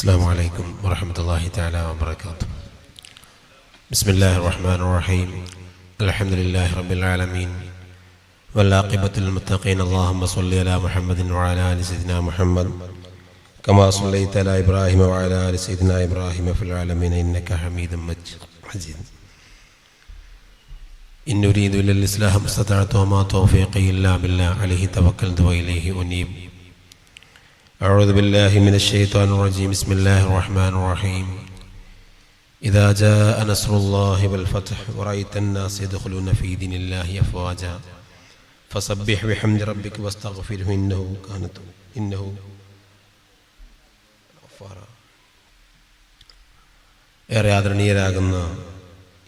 السلام عليكم ورحمة الله تعالى وبركاته. بسم الله الرحمن الرحيم. الحمد لله رب العالمين. والعاقبة للمتقين. اللهم صل على محمد وعلى آل سيدنا محمد. كما صليت على إبراهيم وعلى آل سيدنا إبراهيم في العالمين. إنك حميد مجيد. إن أريد إلا الإصلاح ما استطعت وما توفيقي إلا بالله. عليه توكلت وإليه أنيب. أعوذ بالله من الشيطان الرجيم بسم الله الرحمن الرحيم إذا جاء نصر الله والفتح ورأيت الناس يدخلون في دين الله أفواجا فسبح بحمد ربك واستغفره إنه كان إنه غفارا ഏറെ ആദരണീയരാകുന്ന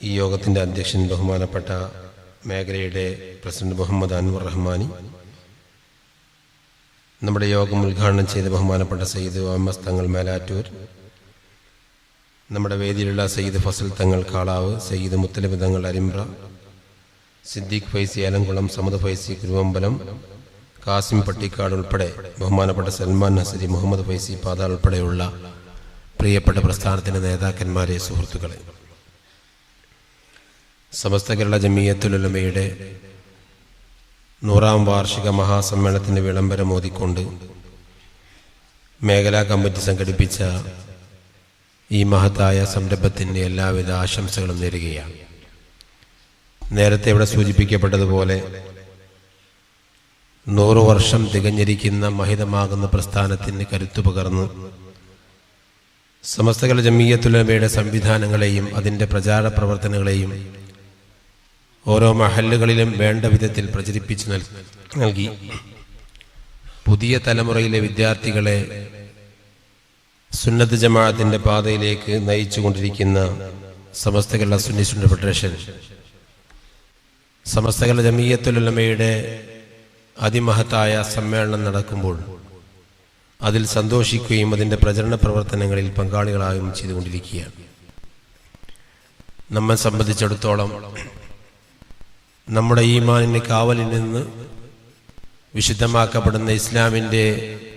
ഈ യോഗത്തിൻ്റെ അധ്യക്ഷൻ ബഹുമാനപ്പെട്ട മേഖലയുടെ പ്രസിഡന്റ് മുഹമ്മദ് അൻവർ റഹ്മാനി നമ്മുടെ യോഗം ഉദ്ഘാടനം ചെയ്ത് ബഹുമാനപ്പെട്ട സയ്യിദ് എസ് തങ്ങൾ മേലാറ്റൂർ. നമ്മുടെ വേദിയിലുള്ള സയ്യിദ് ഫസൽ തങ്ങൾ കാളാവ് സയ്യിദ് മുത്തലിബ് തങ്ങൾ അരിമ്പ്ര സിദ്ദീഖ് ഫൈസി ഏലംകുളം സമദ് ഫൈസി കുരുവമ്പലം കാസിം പട്ടിക്കാട് ഉൾപ്പെടെ ബഹുമാനപ്പെട്ട സൽമാൻ ഹസരി മുഹമ്മദ് ഫൈസി പാത ഉൾപ്പെടെയുള്ള പ്രിയപ്പെട്ട പ്രസ്ഥാനത്തിന്റെ നേതാക്കന്മാരെ സുഹൃത്തുക്കളെ. സമസ്ത കേരള ജമീയത്തുലമയുടെ നൂറാം വാർഷിക മഹാസമ്മേളനത്തിന് വിളംബരം ഓതിക്കൊണ്ട് മേഖലാ കമ്മിറ്റി സംഘടിപ്പിച്ച ഈ മഹത്തായ സംരംഭത്തിന് എല്ലാവിധ ആശംസകളും നേരുകയാണ്. നേരത്തെ ഇവിടെ സൂചിപ്പിക്കപ്പെട്ടതുപോലെ നൂറു വർഷം തികഞ്ഞിരിക്കുന്ന മഹിതമാകുന്ന പ്രസ്ഥാനത്തിന് കരുത്തു പകർന്ന് സമസ്തകല ജമീയത്തുലമയുടെ സംവിധാനങ്ങളെയും അതിന്റെ പ്രചാര പ്രവർത്തനങ്ങളെയും ഓരോ മഹല്ലുകളിലും വേണ്ട വിധത്തിൽ പ്രചരിപ്പിച്ചു നൽകി. പുതിയ തലമുറയിലെ വിദ്യാർത്ഥികളെ സുന്നത്ത് ജമാഅത്തിന്റെ പാതയിലേക്ക് നയിച്ചുകൊണ്ടിരിക്കുന്ന സമസ്ത കേരള സുന്നി സുന്ന ഫെഡറേഷൻ സമസ്ത കേരള ജമീയത്തുലമയുടെ അതിമഹത്തായ സമ്മേളനം നടക്കുമ്പോൾ അതിൽ സന്തോഷിക്കുകയും അതിന്റെ പ്രചരണ പ്രവർത്തനങ്ങളിൽ പങ്കാളികളാകുകയും ചെയ്തുകൊണ്ടിരിക്കുകയാണ്. നമ്മെ സംബന്ധിച്ചിടത്തോളം നമ്മുടെ ഈമാനിന് കാവലിൽ നിന്ന് വിശുദ്ധമാക്കപ്പെടുന്ന ഇസ്ലാമിന്റെ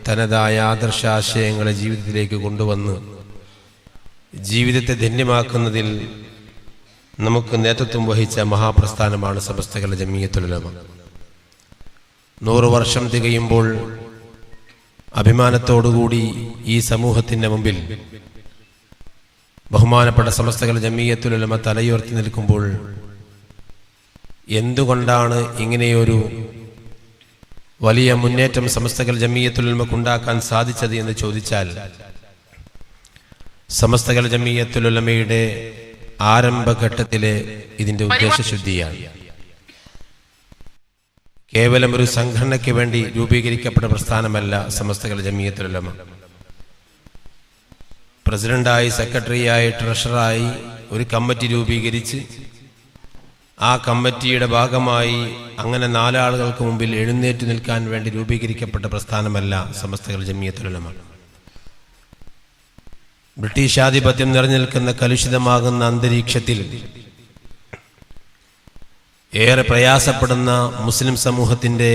തനതായ ആദർശാശയങ്ങളെ ജീവിതത്തിലേക്ക് കൊണ്ടുവന്ന് ജീവിതത്തെ ധന്യമാക്കുന്നതിൽ നമുക്ക് നേതൃത്വം വഹിച്ച മഹാപ്രസ്ഥാനമാണ് സമസ്തകല ജമീയത്തുലമ. നൂറ് വർഷം തികയുമ്പോൾ അഭിമാനത്തോടുകൂടി ഈ സമൂഹത്തിന്റെ മുമ്പിൽ ബഹുമാനപ്പെട്ട സമസ്തകല ജമീയത്തുലമ തലയുയർത്തി നിൽക്കുമ്പോൾ എന്തുകൊണ്ടാണ് ഇങ്ങനെയൊരു വലിയ മുന്നേറ്റം സമസ്തകൾ ജമീയത്തുലമക്കുണ്ടാക്കാൻ സാധിച്ചത് എന്ന് ചോദിച്ചാൽ സമസ്തകൾ ജമീയത്തുലമയുടെ ആരംഭഘട്ടത്തിലെ ഇതിന്റെ ഉദ്ദേശശുദ്ധിയാണ് കേവലം ഒരു സംഘടനയ്ക്ക് വേണ്ടി രൂപീകരിക്കപ്പെട്ട പ്രസ്ഥാനമല്ല സമസ്തകൾ ജമീയത്തുലമ പ്രസിഡന്റായി സെക്രട്ടറിയായി ട്രഷറായി ഒരു കമ്മിറ്റി രൂപീകരിച്ച് ആ കമ്മിറ്റിയുടെ ഭാഗമായി അങ്ങനെ നാലാളുകൾക്ക് മുമ്പിൽ എഴുന്നേറ്റ് നിൽക്കാൻ വേണ്ടി രൂപീകരിക്കപ്പെട്ട പ്രസ്ഥാനമല്ല സമസ്തകൾ ജമിയത്തുലമ ബ്രിട്ടീഷ് ആധിപത്യം നിറഞ്ഞു നിൽക്കുന്ന കലുഷിതമാകുന്ന അന്തരീക്ഷത്തിൽ ഏറെ പ്രയാസപ്പെടുന്ന മുസ്ലിം സമൂഹത്തിന്റെ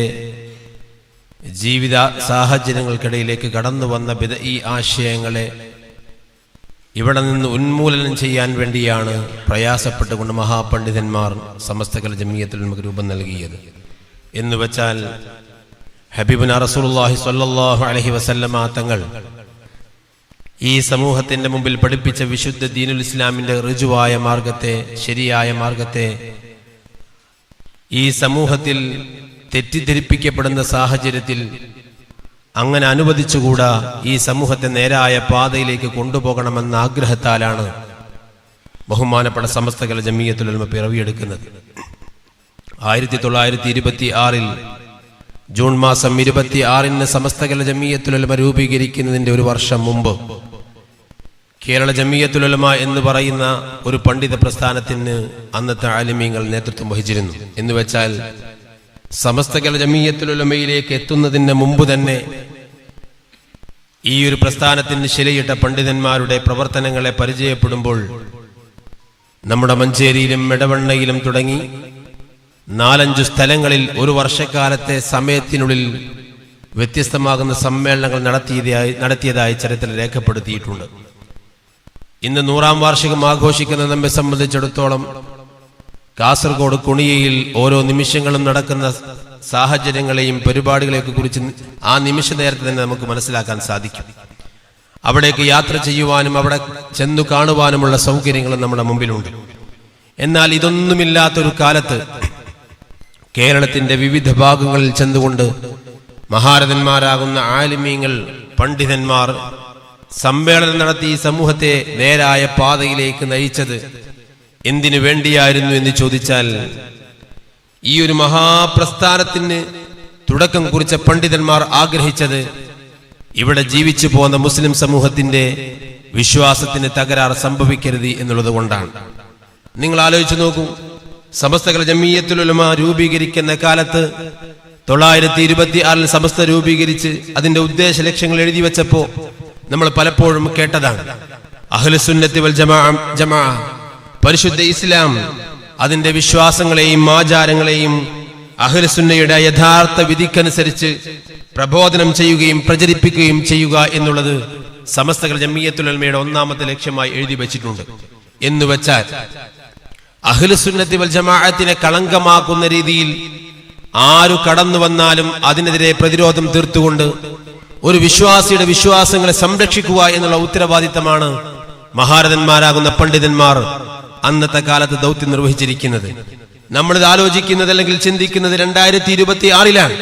ജീവിത സാഹചര്യങ്ങൾക്കിടയിലേക്ക് കടന്നു വന്ന ഈ ആശയങ്ങളെ ഇവിടെ നിന്ന് ഉന്മൂലനം ചെയ്യാൻ വേണ്ടിയാണ് പ്രയാസപ്പെട്ടുകൊണ്ട് മഹാപണ്ഡിതന്മാർ സമസ്തകല ജമീയത്തിൽ നമുക്ക് രൂപം നൽകിയത്. എന്ന് വെച്ചാൽ ഹബീബുന റസൂലുള്ളാഹി സ്വല്ലല്ലാഹു അലൈഹി വസല്ലമ തങ്ങൾ ഈ സമൂഹത്തിന്റെ മുമ്പിൽ പഠിപ്പിച്ച വിശുദ്ധ ദീനുൽ ഇസ്ലാമിന്റെ ഋജുവായ മാർഗത്തെ ശരിയായ മാർഗത്തെ ഈ സമൂഹത്തിൽ തെറ്റിദ്ധരിപ്പിക്കപ്പെടുന്ന സാഹചര്യത്തിൽ അങ്ങനെ അനുവദിച്ചുകൂടാ ഈ സമൂഹത്തെ നേരായ പാതയിലേക്ക് കൊണ്ടുപോകണമെന്ന ആഗ്രഹത്താലാണ് ബഹുമാനപ്പെട്ട സമസ്ത സമസ്തകല ജമീയത്തുലമ പിറവിയെടുക്കുന്നത്. ആയിരത്തി തൊള്ളായിരത്തി ഇരുപത്തി ആറിൽ ജൂൺ മാസം ഇരുപത്തി ആറിന് സമസ്തകല ജമീയത്തുലമ രൂപീകരിക്കുന്നതിന്റെ ഒരു വർഷം മുമ്പ് കേരള ജമീയത്തുലമ എന്ന് പറയുന്ന ഒരു പണ്ഡിത പ്രസ്ഥാനത്തിന് അന്നത്തെ ആലിമീങ്ങൾ നേതൃത്വം വഹിച്ചിരുന്നു. എന്ന് വെച്ചാൽ സമസ്തകല ജമീയത്തുലമയിലേക്ക് എത്തുന്നതിന് മുമ്പ് തന്നെ ഈ ഒരു പ്രസ്ഥാനത്തിന് ശിലയിട്ട പണ്ഡിതന്മാരുടെ പ്രവർത്തനങ്ങളെ പരിചയപ്പെടുമ്പോൾ നമ്മുടെ മഞ്ചേരിയിലും ഇടവണ്ണയിലും തുടങ്ങി നാലഞ്ചു സ്ഥലങ്ങളിൽ ഒരു വർഷക്കാലത്തെ സമയത്തിനുള്ളിൽ വ്യത്യസ്തമാകുന്ന സമ്മേളനങ്ങൾ നടത്തിയതായി നടത്തിയതായി ചരിത്രം രേഖപ്പെടുത്തിയിട്ടുണ്ട്. ഇന്ന് നൂറാം വാർഷികം ആഘോഷിക്കുന്ന നമ്മെ സംബന്ധിച്ചിടത്തോളം കാസർഗോഡ് കുണിയയിൽ ഓരോ നിമിഷങ്ങളും നടക്കുന്ന സാഹചര്യങ്ങളെയും പരിപാടികളെയൊക്കെ കുറിച്ച് ആ നിമിഷ നേരത്തെ തന്നെ നമുക്ക് മനസ്സിലാക്കാൻ സാധിക്കും. അവിടേക്ക് യാത്ര ചെയ്യുവാനും അവിടെ ചെന്നു കാണുവാനുമുള്ള സൗകര്യങ്ങളും നമ്മുടെ മുമ്പിലുണ്ട്. എന്നാൽ ഇതൊന്നുമില്ലാത്തൊരു കാലത്ത് കേരളത്തിന്റെ വിവിധ ഭാഗങ്ങളിൽ ചെന്നുകൊണ്ട് മഹാരഥന്മാരാകുന്ന ആലിമീങ്ങൾ പണ്ഡിതന്മാർ സമ്മേളനം നടത്തി സമൂഹത്തെ നേരായ പാതയിലേക്ക് നയിച്ചത് എന്തിനു വേണ്ടിയായിരുന്നു എന്ന് ചോദിച്ചാൽ ഈ ഒരു മഹാപ്രസ്ഥാനത്തിന് തുടക്കം കുറിച്ച പണ്ഡിതന്മാർ ആഗ്രഹിച്ചത് ഇവിടെ ജീവിച്ചു പോകുന്ന മുസ്ലിം സമൂഹത്തിന്റെ വിശ്വാസത്തിന് തകരാർ സംഭവിക്കരുത് എന്നുള്ളത് കൊണ്ടാണ്. നിങ്ങൾ ആലോചിച്ചു നോക്കൂ സമസ്തകൾ ജമീയത്തുലുലമ രൂപീകരിക്കുന്ന കാലത്ത് തൊള്ളായിരത്തി ഇരുപത്തി ആറിൽ സമസ്ത രൂപീകരിച്ച് അതിന്റെ ഉദ്ദേശ ലക്ഷ്യങ്ങൾ എഴുതി വെച്ചപ്പോ നമ്മൾ പലപ്പോഴും കേട്ടതാണ്. അഹ്ലുസുന്നത്തി വൽ ജമാ ജമാ പരിശുദ്ധ ഇസ്ലാം അതിന്റെ വിശ്വാസങ്ങളെയും ആചാരങ്ങളെയും അഹ്ലുസുന്നയുടെ യഥാർത്ഥ വിധിക്കനുസരിച്ച് പ്രബോധനം ചെയ്യുകയും പ്രചരിപ്പിക്കുകയും ചെയ്യുക എന്നുള്ളത് സമസ്തകൾ ജമീയത്തുലമയുടെ ഒന്നാമത്തെ ലക്ഷ്യമായി എഴുതി വച്ചിട്ടുണ്ട്. എന്ന് വെച്ചാൽ അഹിലസുന്നത്തി വൽ ജമാഅത്തിനെ കളങ്കമാക്കുന്ന രീതിയിൽ ആരു കടന്നു വന്നാലും അതിനെതിരെ പ്രതിരോധം തീർത്തുകൊണ്ട് ഒരു വിശ്വാസിയുടെ വിശ്വാസങ്ങളെ സംരക്ഷിക്കുക എന്നുള്ള ഉത്തരവാദിത്തമാണ് മഹാരഥന്മാരാകുന്ന പണ്ഡിതന്മാർ അന്നത്തെ കാലത്ത് ദൗത്യം നിർവഹിച്ചിരിക്കുന്നത്. നമ്മളിത് ആലോചിക്കുന്നത് അല്ലെങ്കിൽ ചിന്തിക്കുന്നത് രണ്ടായിരത്തി ഇരുപത്തി ആറിലാണ്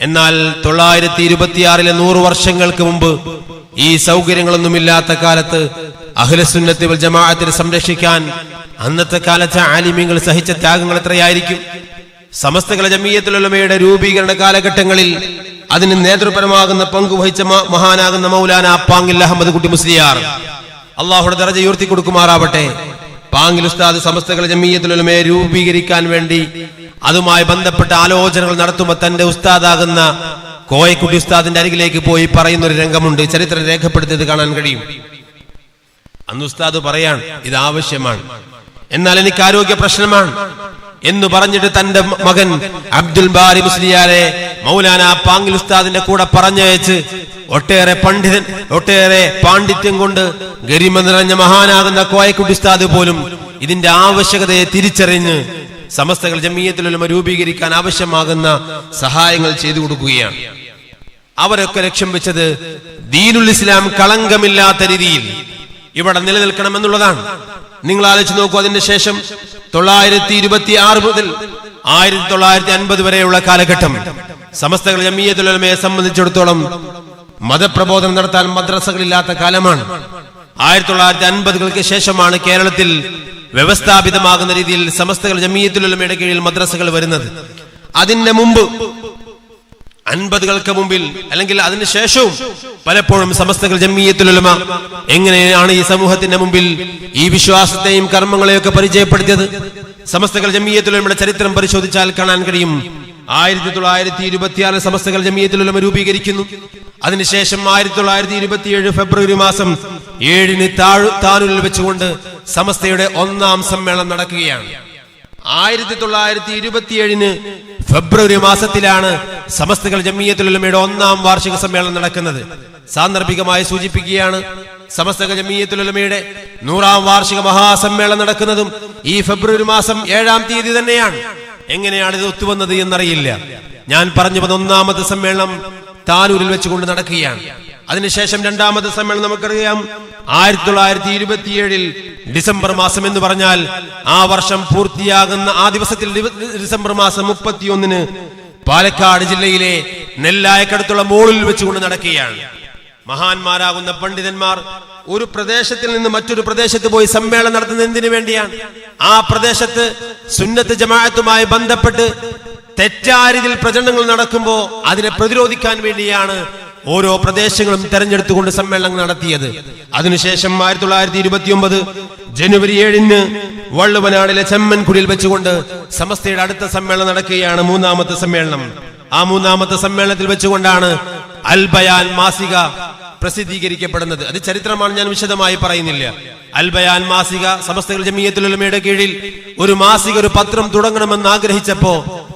എന്നാൽ തൊള്ളായിരത്തി ഇരുപത്തിയാറിലെ നൂറ് വർഷങ്ങൾക്ക് മുമ്പ് ഈ സൗകര്യങ്ങളൊന്നുമില്ലാത്ത കാലത്ത് അഖിലസുന്നത്തി വൽ ജമാഅത്തിനെ സംരക്ഷിക്കാൻ അന്നത്തെ കാലത്തെ ആലിമ്യങ്ങൾ സഹിച്ച ത്യാഗങ്ങൾ എത്രയായിരിക്കും? സമസ്തകള ജമീയത്തിലുള്ളമയുടെ രൂപീകരണ കാലഘട്ടങ്ങളിൽ അതിന് നേതൃപരമാകുന്ന പങ്കുവഹിച്ച മഹാനാകുന്ന മൗലാന പാങ്ങിൽ അഹമ്മദ് കുട്ടി മുസ്ലിയാർ. അള്ളാഹുടെ ദറജ ഉയർത്തി കൊടുക്കുമാറാവട്ടെ പാങ്ങിൽ ഉസ്താദ് സമസ്തകൾ ജമീയത്തുലമയെ രൂപീകരിക്കാൻ വേണ്ടി അതുമായി ബന്ധപ്പെട്ട ആലോചനകൾ നടത്തുമ്പോൾ തന്റെ ഉസ്താദാകുന്ന കോയക്കുട്ടി ഉസ്താദിന്റെ അരികിലേക്ക് പോയി പറയുന്ന ഒരു രംഗമുണ്ട് ചരിത്രം രേഖപ്പെടുത്തിയത് കാണാൻ കഴിയും. അന്ന് ഉസ്താദ് പറയാണ് ഇത് ആവശ്യമാണ്. എന്നാൽ എനിക്ക് ആരോഗ്യ പ്രശ്നമാണ്. എന്ന് പറഞ്ഞിട്ട് തന്റെ മകൻ അബ്ദുൽ ബാരി മുസ്ലിയാരെ മൗലാന പാങ്ങിൽ ഉസ്താദിന്റെ കൂടെ പറഞ്ഞയച്ച് ഒട്ടേറെ പണ്ഡിതൻ ഒട്ടേറെ പാണ്ഡിത്യം കൊണ്ട് ഗരിമ നിറഞ്ഞ മഹാനാകുന്ന കോയക്കുട്ടി ഉസ്താദ് പോലും ഇതിന്റെ ആവശ്യകതയെ തിരിച്ചറിഞ്ഞ് സമസ്തകൾ ജമീയത്തിലുള്ള രൂപീകരിക്കാൻ ആവശ്യമാകുന്ന സഹായങ്ങൾ ചെയ്തു കൊടുക്കുകയാണ്. അവരൊക്കെ ലക്ഷ്യം വെച്ചത് ദീനുൽ ഇസ്ലാം കളങ്കമില്ലാത്ത രീതിയിൽ ഇവിടെ നിലനിൽക്കണമെന്നുള്ളതാണ്. നിങ്ങൾ ആലോചിച്ച് നോക്കൂ അതിന്റെ ശേഷം തൊള്ളായിരത്തി ഇരുപത്തി ആറ് മുതൽ ആയിരത്തി തൊള്ളായിരത്തി അൻപത് വരെയുള്ള കാലഘട്ടം സമസ്തകൾ ജമീയത്തുലമയെ സംബന്ധിച്ചിടത്തോളം മതപ്രബോധനം നടത്താൻ മദ്രസകളില്ലാത്ത കാലമാണ്. ആയിരത്തി തൊള്ളായിരത്തി അൻപതുകൾക്ക് ശേഷമാണ് കേരളത്തിൽ വ്യവസ്ഥാപിതമാകുന്ന രീതിയിൽ സമസ്തകൾ ജമീയത്തുലമയുടെ കീഴിൽ മദ്രസകൾ വരുന്നത്. അതിന്റെ മുമ്പ് അൻപതുകൾക്ക് മുമ്പിൽ അല്ലെങ്കിൽ അതിന് ശേഷവും പലപ്പോഴും സമസ്തകൾ ജമ്മീയത്തുലമ എങ്ങനെയാണ് ഈ സമൂഹത്തിന്റെ മുമ്പിൽ ഈ വിശ്വാസത്തെയും കർമ്മങ്ങളെയൊക്കെ പരിചയപ്പെടുത്തിയത്? സമസ്തകൾ ജമ്മീയത്തുലമയുടെ ചരിത്രം പരിശോധിച്ചാൽ കാണാൻ കഴിയും. ആയിരത്തി തൊള്ളായിരത്തി ഇരുപത്തിയാറ് സമസ്തകൾ ജമ്മീയത്തുലമ രൂപീകരിക്കുന്നു. അതിനുശേഷം ആയിരത്തി തൊള്ളായിരത്തി ഇരുപത്തിയേഴ് ഫെബ്രുവരി മാസം ഏഴിന് താഴ് താനൂരിൽ വെച്ചുകൊണ്ട് സമസ്തയുടെ ഒന്നാം സമ്മേളനം നടക്കുകയാണ്. ആയിരത്തി തൊള്ളായിരത്തി ഇരുപത്തിയേഴിന് ഫെബ്രുവരി മാസത്തിലാണ് സമസ്തകൾ ജമീയത്തുലമയുടെ ഒന്നാം വാർഷിക സമ്മേളനം നടക്കുന്നത്. സാന്ദർഭികമായി സൂചിപ്പിക്കുകയാണ് സമസ്തക ജമീയത്തുലമയുടെ നൂറാം വാർഷിക മഹാസമ്മേളനം നടക്കുന്നതും ഈ ഫെബ്രുവരി മാസം ഏഴാം തീയതി തന്നെയാണ്. എങ്ങനെയാണ് ഇത് ഒത്തുവന്നത് എന്നറിയില്ല. ഞാൻ പറഞ്ഞു വന്ന ഒന്നാമത്തെ സമ്മേളനം താനൂരിൽ വെച്ചുകൊണ്ട് നടക്കുകയാണ്. അതിനുശേഷം രണ്ടാമത്തെ സമ്മേളനം നമുക്കറിയാം. ആയിരത്തി തൊള്ളായിരത്തി ഇരുപത്തിയേഴിൽ ഡിസംബർ മാസം എന്ന് പറഞ്ഞാൽ ആ വർഷം പൂർത്തിയാകുന്ന ആ ദിവസത്തിൽ ഡിസംബർ മാസം മുപ്പത്തിയൊന്നിന് പാലക്കാട് ജില്ലയിലെ നെല്ലായക്കടുത്തുള്ള മോളിൽ വെച്ചുകൊണ്ട് നടക്കുകയാണ്. മഹാന്മാരാകുന്ന പണ്ഡിതന്മാർ ഒരു പ്രദേശത്തിൽ നിന്ന് മറ്റൊരു പ്രദേശത്ത് പോയി സമ്മേളനം നടത്തുന്നത് എന്തിനു വേണ്ടിയാണ്? ആ പ്രദേശത്ത് സുന്നത്ത് ജമാഅത്തുമായി ബന്ധപ്പെട്ട് തെറ്റായ രീതിയിൽ പ്രചരണങ്ങൾ നടക്കുമ്പോൾ അതിനെ പ്രതിരോധിക്കാൻ വേണ്ടിയാണ് ഓരോ പ്രദേശങ്ങളും തെരഞ്ഞെടുത്തുകൊണ്ട് സമ്മേളനം നടത്തിയത്. അതിനുശേഷം ആയിരത്തി തൊള്ളായിരത്തി ഇരുപത്തി ഒമ്പത് ജനുവരി ഏഴിന് വള്ളുവനാടിലെ ചെമ്മൻകുടിയിൽ വെച്ചുകൊണ്ട് സമസ്തയുടെ അടുത്ത സമ്മേളനം നടക്കുകയാണ് മൂന്നാമത്തെ സമ്മേളനം. ആ മൂന്നാമത്തെ സമ്മേളനത്തിൽ വെച്ചുകൊണ്ടാണ് അൽബയാൻ മാസിക പ്രസിദ്ധീകരിക്കപ്പെടുന്നത്. അത് ചരിത്രമാണ് ഞാൻ വിശദമായി പറയുന്നില്ല. അൽബയാൻ മാസിക സമസ്തകൾ ജമീയത്തുലമയുടെ കീഴിൽ ഒരു മാസിക ഒരു പത്രം തുടങ്ങണമെന്ന് ആഗ്രഹിച്ചപ്പോ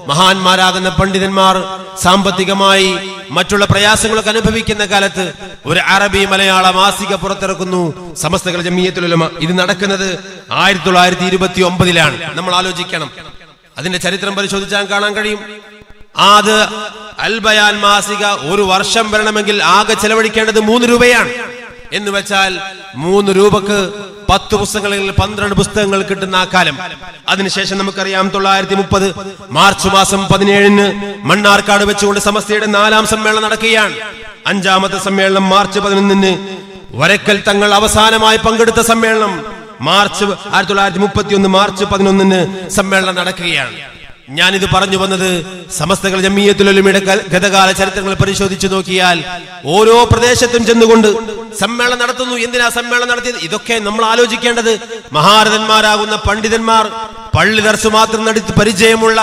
മഹാന്മാരാകുന്ന പണ്ഡിതന്മാർ സാമ്പത്തികമായി മറ്റുള്ള പ്രയാസങ്ങളൊക്കെ അനുഭവിക്കുന്ന കാലത്ത് ഒരു അറബി മലയാള മാസിക പുറത്തിറക്കുന്നു. സമസ്തകൾ ജമീയത്തുലമ ഇത് നടക്കുന്നത് ആയിരത്തി തൊള്ളായിരത്തി ഇരുപത്തി ഒമ്പതിലാണ്. നമ്മൾ ആലോചിക്കണം. അതിന്റെ ചരിത്രം പരിശോധിച്ചാൽ കാണാൻ കഴിയും. അത് അൽബയാൻ മാസിക ഒരു വർഷം വരണമെങ്കിൽ ആകെ ചെലവഴിക്കേണ്ടത് മൂന്ന് രൂപയാണ്. എന്ന് വെച്ചാൽ മൂന്ന് രൂപക്ക് പത്ത് പുസ്തകങ്ങളിൽ പന്ത്രണ്ട് പുസ്തകങ്ങൾ കിട്ടുന്ന ആ കാലം. അതിനുശേഷം നമുക്കറിയാം തൊള്ളായിരത്തി മുപ്പത് മാർച്ച് മാസം പതിനേഴിന് മണ്ണാർക്കാട് വെച്ചുകൊണ്ട് സമസ്തയുടെ നാലാം സമ്മേളനം നടക്കുകയാണ്. അഞ്ചാമത്തെ സമ്മേളനം മാർച്ച് പതിനൊന്നിന് വരക്കൽ തങ്ങൾ അവസാനമായി പങ്കെടുത്ത സമ്മേളനം മാർച്ച് ആയിരത്തി തൊള്ളായിരത്തി മുപ്പത്തി ഒന്ന് മാർച്ച് പതിനൊന്നിന് സമ്മേളനം നടക്കുകയാണ്. ഞാനിത് പറഞ്ഞു വന്നത് സമസ്തകൾ ജമ്മിയത്തുലൊലിമയുടെ ഗതകാല ചരിത്രങ്ങൾ പരിശോധിച്ചു നോക്കിയാൽ ഓരോ പ്രദേശത്തും ചെന്നുകൊണ്ട് സമ്മേളനം നടത്തുന്നു. എന്തിനാ സമ്മേളനം നടത്തിയത്? ഇതൊക്കെ നമ്മൾ ആലോചിക്കേണ്ടത് മഹാരഥന്മാരാകുന്ന പണ്ഡിതന്മാർ പള്ളി ദർശു മാത്രം നടത്തി പരിചയമുള്ള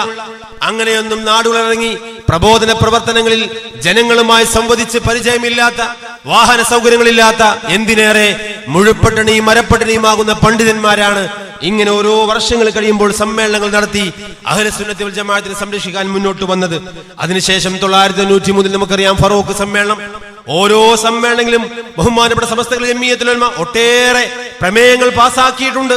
അങ്ങനെയൊന്നും നാടുകളിറങ്ങി പ്രബോധന പ്രവർത്തനങ്ങളിൽ ജനങ്ങളുമായി സംവദിച്ച് പരിചയമില്ലാത്ത വാഹന സൗകര്യങ്ങളില്ലാത്ത എന്തിനേറെ മുഴുപ്പട്ടണിയും മരപ്പട്ടണിയുമാകുന്ന പണ്ഡിതന്മാരാണ് ഇങ്ങനെ ഓരോ വർഷങ്ങൾ കഴിയുമ്പോൾ സമ്മേളനങ്ങൾ നടത്തി അഹലസുന്നത്തി വൽ ജമാഅത്തിനെ സംരക്ഷിക്കാൻ മുന്നോട്ട് വന്നത്. അതിനുശേഷം തൊള്ളായിരത്തി തൊണ്ണൂറ്റി മൂന്നിൽ നമുക്കറിയാം ഫറൂഖ് സമ്മേളനം. ഓരോ സമ്മേളനങ്ങളിലും ബഹുമാനപ്പെട്ട സമസ്തകൾ എമ്മിയത്തിലുള്ള ഒട്ടേറെ പ്രമേയങ്ങൾ പാസാക്കിയിട്ടുണ്ട്.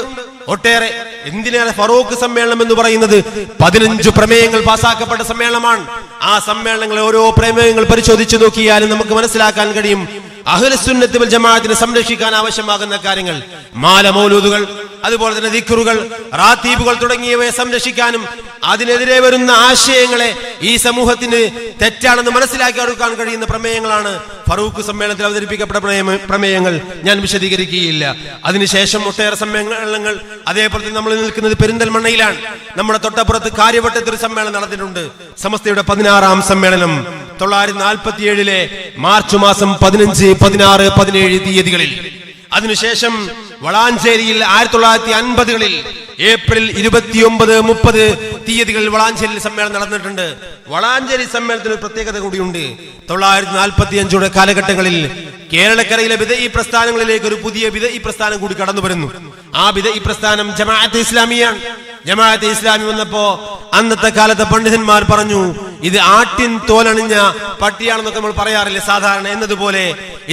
ഒട്ടേറെ. എന്തിനാണ് ഫറൂഖ് സമ്മേളനം എന്ന് പറയുന്നത്? പതിനഞ്ച് പ്രമേയങ്ങൾ പാസാക്കപ്പെട്ട സമ്മേളനമാണ്. ആ സമ്മേളനങ്ങളെ ഓരോ പ്രമേയങ്ങൾ പരിശോധിച്ചു നോക്കിയാലും നമുക്ക് മനസ്സിലാക്കാൻ കഴിയും. അഹ്ലസുന്നത്ത് വൽ ജമാഅത്തിനെ സംരക്ഷിക്കാൻ ആവശ്യമാകുന്ന കാര്യങ്ങൾ മാല മൗലൂദുകൾ അതുപോലെ തന്നെ ദിക്റുകൾ റാത്തീബുകൾ തുടങ്ങിയവയെ സംരക്ഷിക്കാനും അതിനെതിരെ വരുന്ന ആശയങ്ങളെ ഈ സമൂഹത്തിന് തെറ്റാണെന്ന് മനസ്സിലാക്കി കൊടുക്കാൻ കഴിയുന്ന പ്രമേയങ്ങളാണ്. ഫറൂഖ് സമ്മേളനത്തിൽ അവതരിപ്പിക്കപ്പെട്ട പ്രമേയങ്ങൾ ഞാൻ വിശദീകരിക്കുകയില്ല. അതിനുശേഷം ഒട്ടേറെ സമ്മേളനങ്ങൾ അതേപോലെ നമ്മൾ നിൽക്കുന്നത് പെരിന്തൽമണ്ണയിലാണ്. നമ്മുടെ തൊട്ടപ്പുറത്ത് കാര്യവട്ടത്തിൽ സമ്മേളനം നടന്നിട്ടുണ്ട്. സമസ്തയുടെ പതിനാറാം സമ്മേളനം. തൊള്ളായിരത്തി നാൽപ്പത്തി ഏഴിലെ മാർച്ച് മാസം പതിനഞ്ച് പതിനാറ് പതിനേഴ് തീയതികളിൽ. അതിനുശേഷം വളാഞ്ചേരിയിൽ ആയിരത്തി തൊള്ളായിരത്തി അൻപതുകളിൽ ഏപ്രിൽ ഇരുപത്തിയൊമ്പത് മുപ്പത് തീയതികളിൽ വളാഞ്ചേരിയിൽ സമ്മേളനം നടന്നിട്ടുണ്ട്. വളാഞ്ചേരി സമ്മേളനത്തിന് ഒരു പ്രത്യേകത കൂടിയുണ്ട്. തൊള്ളായിരത്തി നാൽപ്പത്തി അഞ്ചുടെ കാലഘട്ടങ്ങളിൽ കേരളക്കരയിലെ വിധ ഈ പ്രസ്ഥാനങ്ങളിലേക്ക് ഒരു പുതിയ വിധ ഈ പ്രസ്ഥാനം കൂടി കടന്നു വരുന്നു ആ വിധ ഈ പ്രസ്ഥാനം ജമാഅത്ത് ഇസ്ലാമിയാണ്. ജമാഅത്ത് ഇസ്ലാമി വന്നപ്പോ അന്നത്തെ കാലത്തെ പണ്ഡിതന്മാർ പറഞ്ഞു ഇത് ആട്ടിൻ തോലണിഞ്ഞ പട്ടിയാണെന്നൊക്കെ നമ്മൾ പറയാറില്ലേ സാധാരണ എന്നതുപോലെ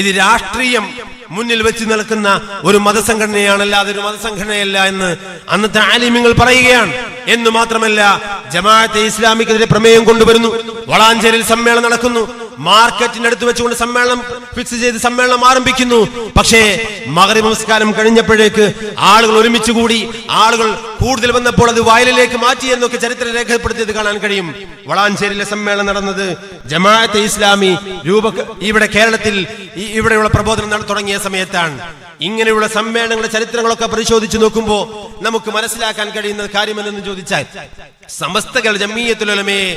ഇത് രാഷ്ട്രീയം മുന്നിൽ വെച്ച് നിൽക്കുന്ന ഒരു മതസംഘടനയാണ് അല്ലാതെ ഒരു മതസംഘടനയല്ല എന്ന് അന്നത്തെ ആലിമ്യങ്ങൾ പറയുകയാണ്. എന്ന് മാത്രമല്ല ജമാഅത്തെ ഇസ്ലാമിക്കെതിരെ പ്രമേയം കൊണ്ടുവരുന്നു. വളാഞ്ചേരിൽ സമ്മേളനം നടക്കുന്നു. മാർക്കറ്റിനടുത്ത് വെച്ചുകൊണ്ട് സമ്മേളനം ഫിക്സ് ചെയ്ത് സമ്മേളനം ആരംഭിക്കുന്നു. പക്ഷേ മകരി നമസ്കാരം കഴിഞ്ഞപ്പോഴേക്ക് ആളുകൾ ഒരുമിച്ച് കൂടി ആളുകൾ കൂടുതൽ വന്നപ്പോൾ അത് വയലിലേക്ക് മാറ്റി എന്നൊക്കെ ചരിത്രം രേഖപ്പെടുത്തിയത് കാണാൻ കഴിയും. വളാഞ്ചേരിയിലെ സമ്മേളനം നടന്നത് ജമാഅത്തെ ഇസ്ലാമി രൂപ ഇവിടെ കേരളത്തിൽ ഇവിടെയുള്ള പ്രബോധനം തുടങ്ങിയ സമയത്താണ്. ഇങ്ങനെയുള്ള സമ്മേളനങ്ങളുടെ ചരിത്രങ്ങളൊക്കെ പരിശോധിച്ച് നോക്കുമ്പോൾ നമുക്ക് മനസ്സിലാക്കാൻ കഴിയുന്ന കാര്യമല്ലെന്ന് ചോദിച്ചാൽ സമസ്തകൾ ജമ്മീയത്തുലമയെ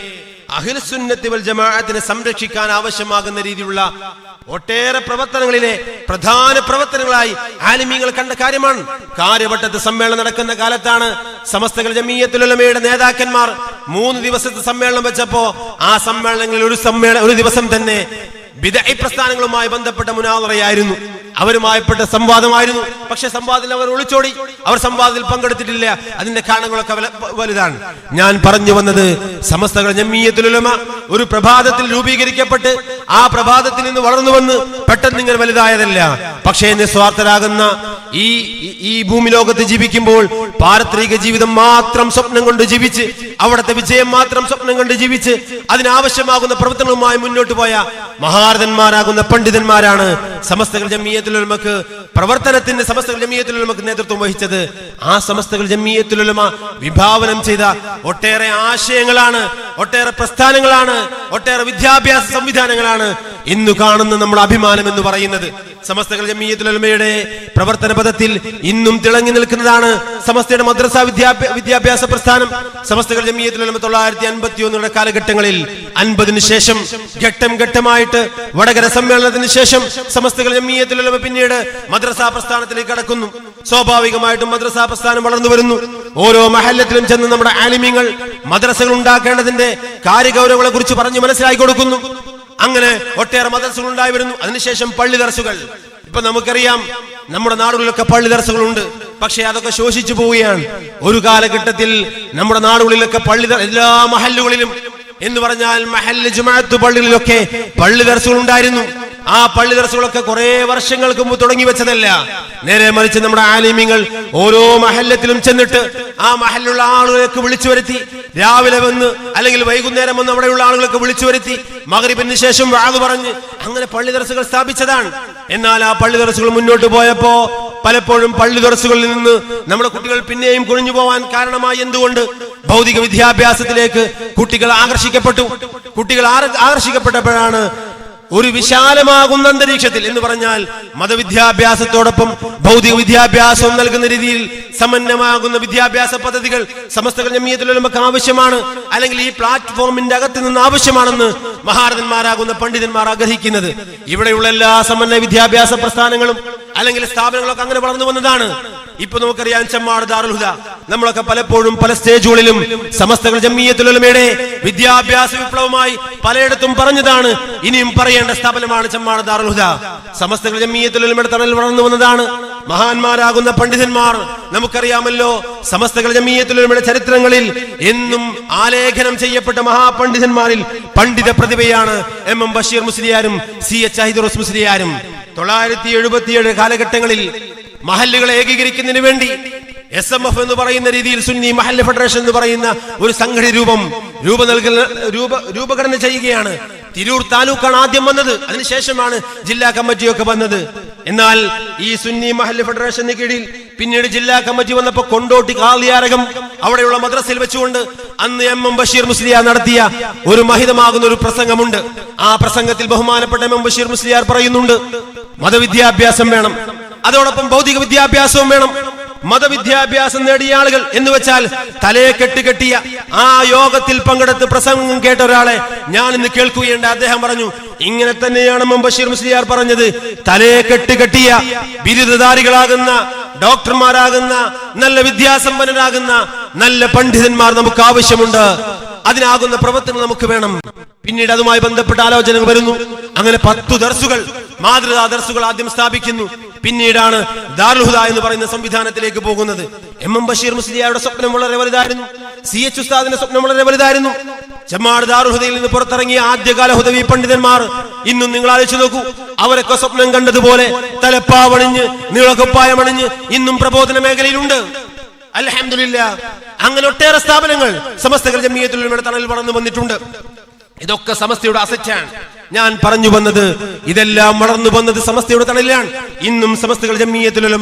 അഖിലസുന്നത്തി വൽ ജമാഅത്തിനെ സംരക്ഷിക്കാൻ ആവശ്യമാകുന്ന രീതിയിലുള്ള ഒട്ടേറെ പ്രവർത്തനങ്ങളിലെ പ്രധാന പ്രവർത്തനങ്ങളായി ആലിമീങ്ങൾ കണ്ട കാര്യമാണ്. കാര്യവട്ടത്ത് സമ്മേളനം നടക്കുന്ന കാലത്താണ് സമസ്തകൾ ജമീയത്തുലമയുടെ നേതാക്കന്മാർ മൂന്ന് ദിവസത്തെ സമ്മേളനം വെച്ചപ്പോ ആ സമ്മേളനങ്ങളിൽ ഒരു സമ്മേളനം ഒരു ദിവസം തന്നെ വിദ പ്രസ്ഥാനങ്ങളുമായി ബന്ധപ്പെട്ട മുനാവറയായിരുന്നു. അവരുമായിപ്പെട്ട സംവാദമായിരുന്നു. പക്ഷെ സംവാദത്തിൽ അവർ ഒളിച്ചോടി. അവർ സംവാദത്തിൽ പങ്കെടുത്തിട്ടില്ല. അതിന്റെ കാരണങ്ങളൊക്കെ വല- വലുതാണ്. ഞാൻ പറഞ്ഞു വന്നത് സമസ്തകൾ ജമ്മീയത്തിലുലമ ഒരു പ്രഭാതത്തിൽ രൂപീകരിക്കപ്പെട്ട് ആ പ്രഭാതത്തിൽ നിന്ന് വളർന്നു വന്ന് പെട്ടെന്ന് ഇങ്ങനെ വലുതായതല്ല. പക്ഷേ നിസ്വാർത്ഥരാകുന്ന ഈ- ഈ ഭൂമി ലോകത്ത് ജീവിക്കുമ്പോൾ പാരത്രിക ജീവിതം മാത്രം സ്വപ്നം കൊണ്ട് ജീവിച്ച് അവിടുത്തെ വിജയം മാത്രം സ്വപ്നം കൊണ്ട് ജീവിച്ച് അതിനാവശ്യമാകുന്ന പ്രവർത്തനവുമായി മുന്നോട്ട് പോയ മഹാരഥന്മാരാകുന്ന പണ്ഡിതന്മാരാണ് സമസ്തകൾ ജമ്മിയത്തുലമക്ക് പ്രവർത്തനത്തിന്റെ സമസ്തകൾ ജമ്മിയത്തുലമക്ക് നേതൃത്വം വഹിച്ചത് ആ സമസ്തകൾ ജമ്മിയത്തുലമ വിഭാവനം ചെയ്ത ഒട്ടേറെ ആശയങ്ങളാണ് ഒട്ടേറെ പ്രസ്ഥാനങ്ങളാണ് ഒട്ടേറെ വിദ്യാഭ്യാസ സംവിധാനങ്ങളാണ്. ഇന്ന് കാണുന്ന നമ്മുടെ അഭിമാനം എന്ന് പറയുന്നത് സമസ്തകൾ ജമീയത്തുലമയുടെ പ്രവർത്തന പദത്തിൽ ഇന്നും തിളങ്ങി നിൽക്കുന്നതാണ് സമസ്തയുടെ മദ്രസ വിദ്യാഭ്യാ- വിദ്യാഭ്യാസ പ്രസ്ഥാനം. സമസ്തകൾ ജമീയത്തുലമ തൊള്ളായിരത്തി അൻപത്തി ഒന്നുടെ കാലഘട്ടങ്ങളിൽ അൻപതിനു ശേഷം ഘട്ടം ഘട്ടമായിട്ട് വടകര സമ്മേളനത്തിന് ശേഷം സമസ്തകൾ ജമീയത്തുലമ പിന്നീട് മദ്രസ പ്രസ്ഥാനത്തിലേക്ക് കടക്കുന്നു. സ്വാഭാവികമായിട്ടും മദ്രസ പ്രസ്ഥാനം വളർന്നു വരുന്നു. ഓരോ മഹല്ലത്തിലും ചെന്ന് നമ്മുടെ ആലിമ്യങ്ങൾ മദ്രസകൾ ഉണ്ടാക്കേണ്ടതിന്റെ കാര്യഗൗരവങ്ങളെ കുറിച്ച് പറഞ്ഞു മനസ്സിലാക്കി കൊടുക്കുന്നു. അങ്ങനെ ഒട്ടേറെ മദ്രസകൾ ഉണ്ടായി വരുന്നു അതിനുശേഷം പള്ളി ദർസുകൾ ഇപ്പൊ നമുക്കറിയാം നമ്മുടെ നാടുകളിലൊക്കെ പള്ളി ദർസുകളുണ്ട് പക്ഷെ അതൊക്കെ ശോഷിച്ചു പോവുകയാണ്. ഒരു കാലഘട്ടത്തിൽ നമ്മുടെ നാടുകളിലൊക്കെ പള്ളി എല്ലാ മഹല്ലുകളിലും എന്ന് പറഞ്ഞാൽ മഹല്ല് ജുമാഅത്ത് പള്ളികളിലൊക്കെ പള്ളി ദർസുകൾ ഉണ്ടായിരുന്നു. ആ പള്ളി ദർസുകളൊക്കെ കുറെ വർഷങ്ങൾക്ക് മുമ്പ് തുടങ്ങി വെച്ചതല്ല. നേരെ മറിച്ച് നമ്മുടെ ആലിമ്യങ്ങൾ ഓരോ മഹല്ലത്തിലും ചെന്നിട്ട് ആ മഹലിലുള്ള ആളുകളൊക്കെ വിളിച്ചു വരുത്തി. രാവിലെ വന്ന് അല്ലെങ്കിൽ വൈകുന്നേരം വന്ന് അവിടെയുള്ള ആളുകളൊക്കെ വിളിച്ചു വരുത്തി. മകരിപ്പിന് ശേഷം വാത് പറഞ്ഞ് അങ്ങനെ പള്ളി ദർസുകൾ സ്ഥാപിച്ചതാണ്. എന്നാൽ ആ പള്ളി ദർസുകൾ മുന്നോട്ട് പോയപ്പോ പലപ്പോഴും പള്ളി ദർസുകളിൽ നിന്ന് നമ്മുടെ കുട്ടികൾ പിന്നെയും കുഴിഞ്ഞു പോവാൻ കാരണമായി എന്തുകൊണ്ട്? ഭൗതിക വിദ്യാഭ്യാസത്തിലേക്ക് കുട്ടികൾ ആകർഷിക്കപ്പെട്ടു. കുട്ടികൾ ആകർഷിക്കപ്പെട്ടപ്പോഴാണ് ഒരു വിശാലമാകുന്ന അന്തരീക്ഷത്തിൽ എന്ന് പറഞ്ഞാൽ മതവിദ്യാഭ്യാസത്തോടൊപ്പം ഭൗതിക വിദ്യാഭ്യാസവും നൽകുന്ന രീതിയിൽ സമന്വയമാകുന്ന വിദ്യാഭ്യാസ പദ്ധതികൾ സമസ്ത ജമീയത്തിൽ നമുക്ക് ആവശ്യമാണ്. അല്ലെങ്കിൽ ഈ പ്ലാറ്റ്ഫോമിന്റെ അകത്ത് നിന്ന് ആവശ്യമാണെന്ന് മഹാരഥന്മാരാകുന്ന പണ്ഡിതന്മാർ ആഗ്രഹിക്കുന്നത്. ഇവിടെയുള്ള എല്ലാ സമന്വയ വിദ്യാഭ്യാസ പ്രസ്ഥാനങ്ങളും അല്ലെങ്കിൽ സ്ഥാപനങ്ങളൊക്കെ അങ്ങനെ വളർന്നു വന്നതാണ്. ഇപ്പൊ നമുക്കറിയാം ചെമ്മാട് ദാറുൽഹുദ നമ്മളൊക്കെ പലപ്പോഴും പല സ്റ്റേജുകളിലും സമസ്തകൾ ജമ്മീയത്തുലമയുടെ വിദ്യാഭ്യാസ വിപ്ലവമായി പലയിടത്തും പറഞ്ഞതാണ് ഇനിയും പറയേണ്ട സ്ഥാപനമാണ് ചെമ്മാട് ദാറുൽഹുദ സമസ്തകൾ ജമ്മീയത്തുലമയുടെ തണൽ വളർന്നു വന്നതാണ്. മഹാന്മാരാകുന്ന പണ്ഡിതന്മാർ നമുക്കറിയാമല്ലോ സമസ്തകൾ ജമ്മീയത്തുലമയുടെ ചരിത്രങ്ങളിൽ എന്നും ആലേഖനം ചെയ്യപ്പെട്ട മഹാപണ്ഡിതന്മാരിൽ പണ്ഡിത പ്രതിഭയാണ് എം എം ബഷീർ മുസ്ലിയാരും സി എച്ച് അഹിദുറസ് മുസ്ലിയാരും. തൊള്ളായിരത്തി എഴുപത്തിയേഴ് കാലഘട്ടങ്ങളിൽ മഹല്ലുകളെ ഏകീകരിക്കുന്നതിന് വേണ്ടി എസ് എം എഫ് എന്ന് പറയുന്ന രീതിയിൽ സുന്നി മഹല്ല ഫെഡറേഷൻ എന്ന് പറയുന്ന ഒരു സംഘടന രൂപം രൂപ നൽകുന്ന രൂപ രൂപഘടന ചെയ്യുകയാണ്. തിരൂർ താലൂക്കാണ് ആദ്യം വന്നത്. അതിനുശേഷമാണ് ജില്ലാ കമ്മിറ്റിയൊക്കെ വന്നത്. എന്നാൽ ഈ സുന്നി മഹല്ല് ഫെഡറേഷന് കീഴിൽ പിന്നീട് ജില്ലാ കമ്മിറ്റി വന്നപ്പോൾ കൊണ്ടോട്ടി കാളിയാരകം അവിടെയുള്ള മദ്രസയിൽ വെച്ചുകൊണ്ട് അന്ന് എം എം ബഷീർ മുസ്ലിയാർ നടത്തിയ ഒരു മഹിതമാകുന്ന ഒരു പ്രസംഗമുണ്ട്. ആ പ്രസംഗത്തിൽ ബഹുമാനപ്പെട്ട എം എം ബഷീർ മുസ്ലിയാർ പറയുന്നുണ്ട് മതവിദ്യാഭ്യാസം വേണം. അതോടൊപ്പം ഭൗതിക വിദ്യാഭ്യാസവും വേണം. മതവിദ്യാഭ്യാസം നേടിയ ആളുകൾ എന്ന് വെച്ചാൽ തലയെ കെട്ട് കെട്ടിയ ആ യോഗത്തിൽ പങ്കെടുത്ത് പ്രസംഗം കേട്ട ഒരാളെ ഞാൻ ഇന്ന് കേൾക്കുകയുണ്ട്. അദ്ദേഹം പറഞ്ഞു ഇങ്ങനെ തന്നെയാണ് എം. മുസ്ലിയാർ പറഞ്ഞത്. തലയെ കെട്ട് കെട്ടിയ ബിരുദധാരികളാകുന്ന ഡോക്ടർമാരാകുന്ന നല്ല വിദ്യാസമ്പന്നരാകുന്ന നല്ല പണ്ഡിതന്മാർ നമുക്ക് ആവശ്യമുണ്ട്. അതിനാകുന്ന പ്രവർത്തനം നമുക്ക് വേണം. പിന്നീട് അതുമായി ബന്ധപ്പെട്ട ആലോചനകൾ വരുന്നു. അങ്ങനെ പത്തു ദർസുകൾ മാതൃകാ ദർസുകൾ ആദ്യം സ്ഥാപിക്കുന്നു. പിന്നീടാണ് ദാർഹുദ എന്ന് പറയുന്ന സംവിധാനത്തിലേക്ക് പോകുന്നത്. എം എം ബഷീർ മുസ്ലിയാരുടെ സ്വപ്നം വളരെ വലുതായിരുന്നു. സി എച്ച് ഉസ്താദിന്റെ സ്വപ്നം വളരെ വലുതായിരുന്നു. ചെമ്മാട് ദാർഹുദയിൽ നിന്ന് പുറത്തിറങ്ങിയ ആദ്യകാല ഹുദവി പണ്ഡിതന്മാർ ഇന്നും നിങ്ങൾ ആലോചിച്ചു നോക്കൂ അവരൊക്കെ സ്വപ്നം കണ്ടതുപോലെ തലപ്പാവണിഞ്ഞ് നീളക്കുപ്പായമണിഞ്ഞ് ഇന്നും പ്രബോധന മേഖലയിലുണ്ട്. അലഹമില്ല അങ്ങനെ ഒട്ടേറെ സ്ഥാപനങ്ങൾ സമസ്തകൾ ജമീയത്തുലമയുടെ തണലിൽ വളർന്നു വന്നിട്ടുണ്ട്. ഇതൊക്കെ സമസ്തയുടെ അസറ്റാണ്. ഞാൻ പറഞ്ഞു വന്നത് ഇതെല്ലാം വളർന്നു വന്നത് സമസ്തയുടെ തണലിലാണ്. ഇന്നും സമസ്തകൾ ജമ്മീയത്തിലുള്ള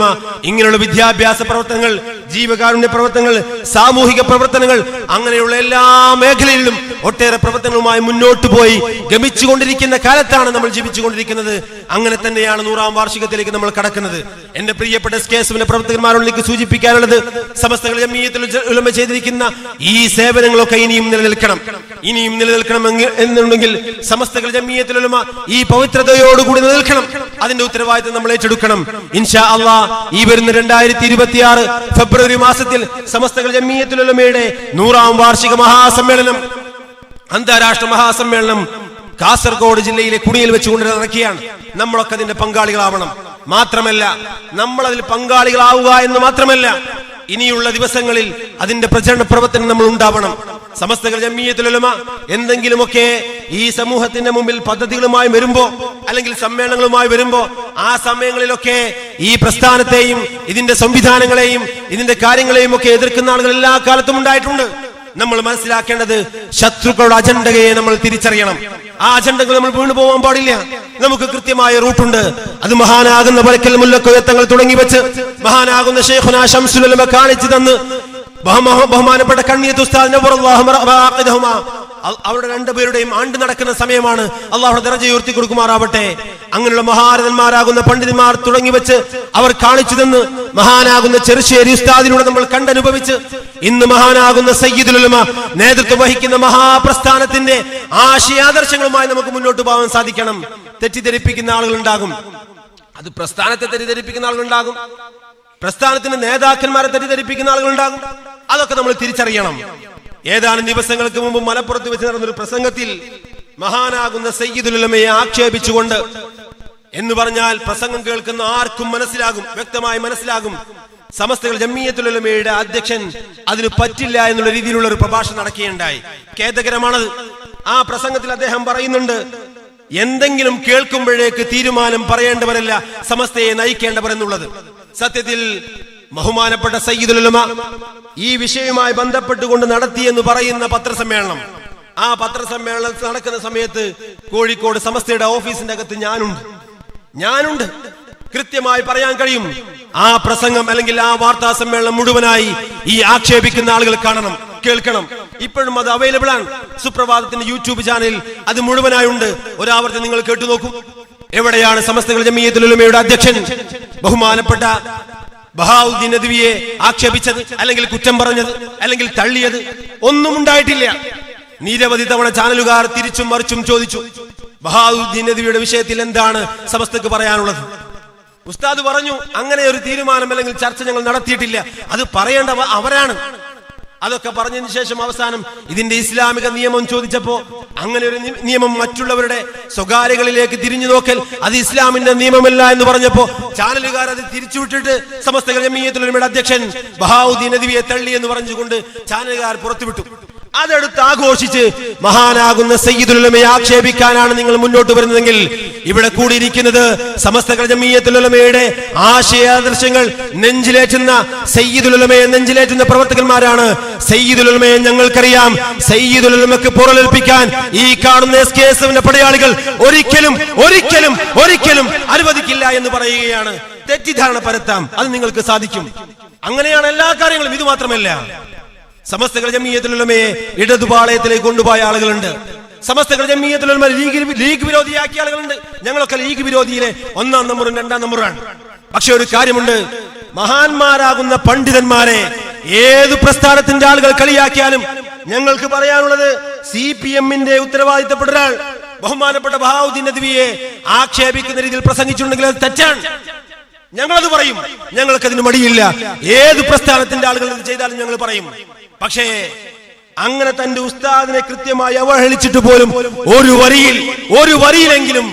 ഇങ്ങനെയുള്ള വിദ്യാഭ്യാസ പ്രവർത്തനങ്ങൾ ജീവകാരുണ്യ പ്രവർത്തനങ്ങൾ സാമൂഹിക പ്രവർത്തനങ്ങൾ അങ്ങനെയുള്ള എല്ലാ മേഖലയിലും ഒട്ടേറെ പ്രവർത്തനങ്ങളുമായി മുന്നോട്ട് പോയി ഗമിച്ചുകൊണ്ടിരിക്കുന്ന കാലത്താണ് നമ്മൾ ജീവിച്ചുകൊണ്ടിരിക്കുന്നത്. അങ്ങനെ തന്നെയാണ് നൂറാം വാർഷികത്തിലേക്ക് നമ്മൾ കടക്കുന്നത്. എന്റെ പ്രിയപ്പെട്ട എസ് കെ എസിന്റെ പ്രവർത്തകന്മാരോടേക്ക് സൂചിപ്പിക്കാനുള്ളത് സമസ്തകൾ ഉലമ ചെയ്തിരിക്കുന്ന ഈ സേവനങ്ങളൊക്കെ ഇനിയും നിലനിൽക്കണം. ഇനിയും നിലനിൽക്കണം എന്നുണ്ടെങ്കിൽ സമസ്തകൾ ജമീയത്തിൽ ഉലമ ഈ പവിത്രതയോടുകൂടി നിലനിൽക്കണം. അതിന്റെ ഉത്തരവാദിത്തം നമ്മൾ ഏറ്റെടുക്കണം. ഇൻഷാ അള്ളാ ഈ വരുന്ന രണ്ടായിരത്തി ഇരുപത്തി ആറ് ഫെബ്രുവരി മാസത്തിൽ സമസ്തകൾ ജമീയത്തുലമയുടെ നൂറാം വാർഷിക മഹാസമ്മേളനം അന്താരാഷ്ട്ര മഹാസമ്മേളനം കാസർഗോഡ് ജില്ലയിലെ കുടിയിൽ വെച്ചുകൊണ്ട് നടക്കുകയാണ്. നമ്മളൊക്കെ അതിന്റെ പങ്കാളികളാവണം. മാത്രമല്ല നമ്മൾ അതിൽ പങ്കാളികളാവുക എന്ന് മാത്രമല്ല ഇനിയുള്ള ദിവസങ്ങളിൽ അതിന്റെ പ്രചരണ പ്രവർത്തനം നമ്മൾ ഉണ്ടാവണം. സമസ്തകൾ ജമ്മീയത്തിലുലമ എന്തെങ്കിലുമൊക്കെ ഈ സമൂഹത്തിന്റെ മുമ്പിൽ പദ്ധതികളുമായി വരുമ്പോ അല്ലെങ്കിൽ സമ്മേളനങ്ങളുമായി വരുമ്പോ ആ സമയങ്ങളിലൊക്കെ ഈ പ്രസ്ഥാനത്തെയും ഇതിന്റെ സംവിധാനങ്ങളെയും ഇതിന്റെ കാര്യങ്ങളെയും ഒക്കെ എതിർക്കുന്ന ആളുകൾ എല്ലാ കാലത്തും ഉണ്ടായിട്ടുണ്ട്. നമ്മൾ മനസ്സിലാക്കേണ്ടത് ശത്രുക്കളുടെ അജണ്ടകയെ നമ്മൾ തിരിച്ചറിയണം. ആ അജണ്ടകൾ നമ്മൾ വീണു പോകാൻ പാടില്ല. നമുക്ക് കൃത്യമായ റൂട്ടുണ്ട്. അത് മഹാനാകുന്ന പലക്കൽ മുല്ലക്കൊയത്തങ്ങൾ തുടങ്ങി വെച്ച് മഹാനാകുന്ന ഷെയ്ഖുന ഷംസുലമ കാണിച്ചു തന്ന് ബഹുമാനപ്പെട്ട അവരുടെ രണ്ടുപേരുടെയും ആണ്ട് നടക്കുന്ന സമയമാണ് അള്ളാഹുടെ ദർജ ഉയർത്തി കൊടുക്കുമാറാവട്ടെ. അങ്ങനെയുള്ള മഹാരഥന്മാരാകുന്ന പണ്ഡിതന്മാർ തുടങ്ങി വെച്ച് അവർ കാണിച്ചു തന്ന് മഹാനാകുന്ന ചെറുശ്ശേരി ഉസ്താദിലൂടെ നമ്മൾ കണ്ടനുഭവിച്ച് ഇന്ന് മഹാനാകുന്ന സയ്യിദുലുലമ നേതൃത്വം വഹിക്കുന്ന മഹാപ്രസ്ഥാനത്തിന്റെ ആശയാദർശങ്ങളുമായി നമുക്ക് മുന്നോട്ട് പോകാൻ സാധിക്കണം. തെറ്റിദ്ധരിപ്പിക്കുന്ന ആളുകൾ ഉണ്ടാകും അത് പ്രസ്ഥാനത്തെ തെറ്റിദ്ധരിപ്പിക്കുന്ന ആളുകൾ ഉണ്ടാകും പ്രസ്ഥാനത്തിന്റെ നേതാക്കന്മാരെ തെറ്റിദ്ധരിപ്പിക്കുന്ന ആളുകൾ ഉണ്ടാകും അതൊക്കെ നമ്മൾ തിരിച്ചറിയണം. ഏതാനും ദിവസങ്ങൾക്ക് മുമ്പ് മലപ്പുറത്ത് വെച്ച് നടന്നൊരു പ്രസംഗത്തിൽ മഹാനാകുന്ന സയ്യിദുലമയെ ആക്ഷേപിച്ചുകൊണ്ട് എന്ന് പറഞ്ഞാൽ പ്രസംഗം കേൾക്കുന്ന ആർക്കും മനസ്സിലാകും വ്യക്തമായി മനസ്സിലാകും. സമസ്തകൾ ജമ്മീയത്തുലമയുടെ അധ്യക്ഷൻ അതിന് പറ്റില്ല എന്നുള്ള രീതിയിലുള്ള ഒരു പ്രഭാഷണം നടക്കുകയുണ്ടായി. ഖേദകരമാണത്. ആ പ്രസംഗത്തിൽ അദ്ദേഹം പറയുന്നുണ്ട് എന്തെങ്കിലും കേൾക്കുമ്പോഴേക്ക് തീരുമാനം പറയേണ്ടവരല്ല സമസ്തയെ നയിക്കേണ്ടവരെന്നുള്ളത്. സത്യത്തിൽ ബഹുമാനപ്പെട്ട സയ്യിദുലമ ഈ വിഷയവുമായി ബന്ധപ്പെട്ടുകൊണ്ട് നടത്തിയെന്ന് പറയുന്ന പത്രസമ്മേളനം. ആ പത്രസമ്മേളനം നടക്കുന്ന സമയത്ത് കോഴിക്കോട് സമസ്തയുടെ ഓഫീസിന്റെ അകത്ത് ഞാനുണ്ട്. ഞാനുണ്ട്. കൃത്യമായി പറയാൻ കഴിയും. ആ പ്രസംഗം അല്ലെങ്കിൽ ആ വാർത്താ സമ്മേളനം മുഴുവനായി ഈ ആക്ഷേപിക്കുന്ന ആളുകൾ കാണണം കേൾക്കണം. ഇപ്പോഴും അത് അവൈലബിൾ ആണ്. സുപ്രഭാതത്തിന്റെ യൂട്യൂബ് ചാനലിൽ അത് മുഴുവനായി ഉണ്ട്. ഒരാവർത്തി നിങ്ങൾ കേട്ടു നോക്കൂ എവിടെയാണ് സമസ്തകൾ ജമീയത്തുലുമയുടെ അധ്യക്ഷൻ? ബഹുമാനപ്പെട്ട ബഹാവുദ്ദീൻ നദ്വിയെ ആക്ഷേപിച്ചത് അല്ലെങ്കിൽ കുറ്റം പറഞ്ഞത് അല്ലെങ്കിൽ തള്ളിയത് ഒന്നും ഉണ്ടായിട്ടില്ല. നിരവധി തവണ ചാനലുകാർ തിരിച്ചും മറിച്ചും ചോദിച്ചു ബഹാവുദ്ദീൻ നദ്വിയുടെ വിഷയത്തിൽ എന്താണ് സമസ്തക്ക് പറയാനുള്ളത്? ഉസ്താദ് പറഞ്ഞു അങ്ങനെ ഒരു തീരുമാനം അല്ലെങ്കിൽ ചർച്ച ഞങ്ങൾ നടത്തിയിട്ടില്ല. അത് പറയേണ്ടവ അവരാണ്. അതൊക്കെ പറഞ്ഞതിന് ശേഷം അവസാനം ഇതിന്റെ ഇസ്ലാമിക നിയമം ചോദിച്ചപ്പോ അങ്ങനെ ഒരു നിയമം മറ്റുള്ളവരുടെ സ്വകാര്യകളിലേക്ക് തിരിഞ്ഞു നോക്കൽ അത് ഇസ്ലാമിന്റെ നിയമമല്ല എന്ന് പറഞ്ഞപ്പോ ചാനലുകാർ അത് തിരിച്ചുവിട്ടിട്ട് സമസ്ത ജമീയത്തുലമയുടെ അധ്യക്ഷൻ ബഹാവുദ്ദീൻ നദിവിയെ തള്ളി എന്ന് പറഞ്ഞുകൊണ്ട് ചാനലുകാർ പുറത്തുവിട്ടു. അതെടുത്ത് ആഘോഷിച്ച് മഹാനാകുന്ന സയ്യിദുലമയെ ആക്ഷേപിക്കാനാണ് നിങ്ങൾ മുന്നോട്ട് വരുന്നതെങ്കിൽ ഇവിടെ കൂടിയിരിക്കുന്നത് സമസ്ത ജമീയത്തുലമയുടെ ആശയാദർശങ്ങൾ നെഞ്ചിലേറ്റുന്ന സയ്യിദുലമയെ നെഞ്ചിലേറ്റുന്ന പ്രവർത്തകന്മാരാണ്. സയ്യിദുലമയെ ഞങ്ങൾക്കറിയാം. സയ്യിദുലമക്ക് പുറലേൽപ്പിക്കാൻ ഈ കാണുന്ന എസ് കെ എസ് എഫിന്റെ പടയാളികൾ ഒരിക്കലും ഒരിക്കലും ഒരിക്കലും അനുവദിക്കില്ല എന്ന് പറയുകയാണ്. തെറ്റിദ്ധാരണ പരത്താം. അത് നിങ്ങൾക്ക് സാധിക്കും. അങ്ങനെയാണ് എല്ലാ കാര്യങ്ങളും. ഇത് മാത്രമല്ല. സമസ്തകൾ ജമീയത്തിലുള്ളമയെ ഇടതുപാളയത്തിലേക്ക് കൊണ്ടുപോയ ആളുകളുണ്ട്. സമസ്തകൾ ജമീയത്തിലുള്ള ലീഗ് ലീഗ് വിരോധിയാക്കിയ ആളുകളുണ്ട്. ഞങ്ങളൊക്കെ ലീഗ് വിരോധിയിലെ ഒന്നാം നമ്പറും രണ്ടാം നമ്പറാണ് പക്ഷെ ഒരു കാര്യമുണ്ട്. മഹാന്മാരാകുന്ന പണ്ഡിതന്മാരെ ഏത് പ്രസ്ഥാനത്തിന്റെ ആളുകൾ കളിയാക്കിയാലും ഞങ്ങൾക്ക് പറയാനുള്ളത് സി പി എമ്മിന്റെ ഉത്തരവാദിത്തപ്പെട്ട ഒരാൾ ബഹുമാനപ്പെട്ട ബഹാവുദ്ദീൻ നദ്വിയെ ആക്ഷേപിക്കുന്ന രീതിയിൽ പ്രസംഗിച്ചിട്ടുണ്ടെങ്കിൽ അത് തെറ്റാണ്. ഞങ്ങളത് പറയും. ഞങ്ങൾക്ക് അതിന് മടിയില്ല. ഏത് പ്രസ്ഥാനത്തിന്റെ ആളുകൾ ചെയ്താലും ഞങ്ങൾ പറയും. പക്ഷേ അങ്ങനെ തന്റെ ഉസ്താദിനെ കൃത്യമായി അവഹേളിച്ചിട്ട് പോലും ഒരു വരിയിൽ ഒരു വരിയിലെങ്കിലും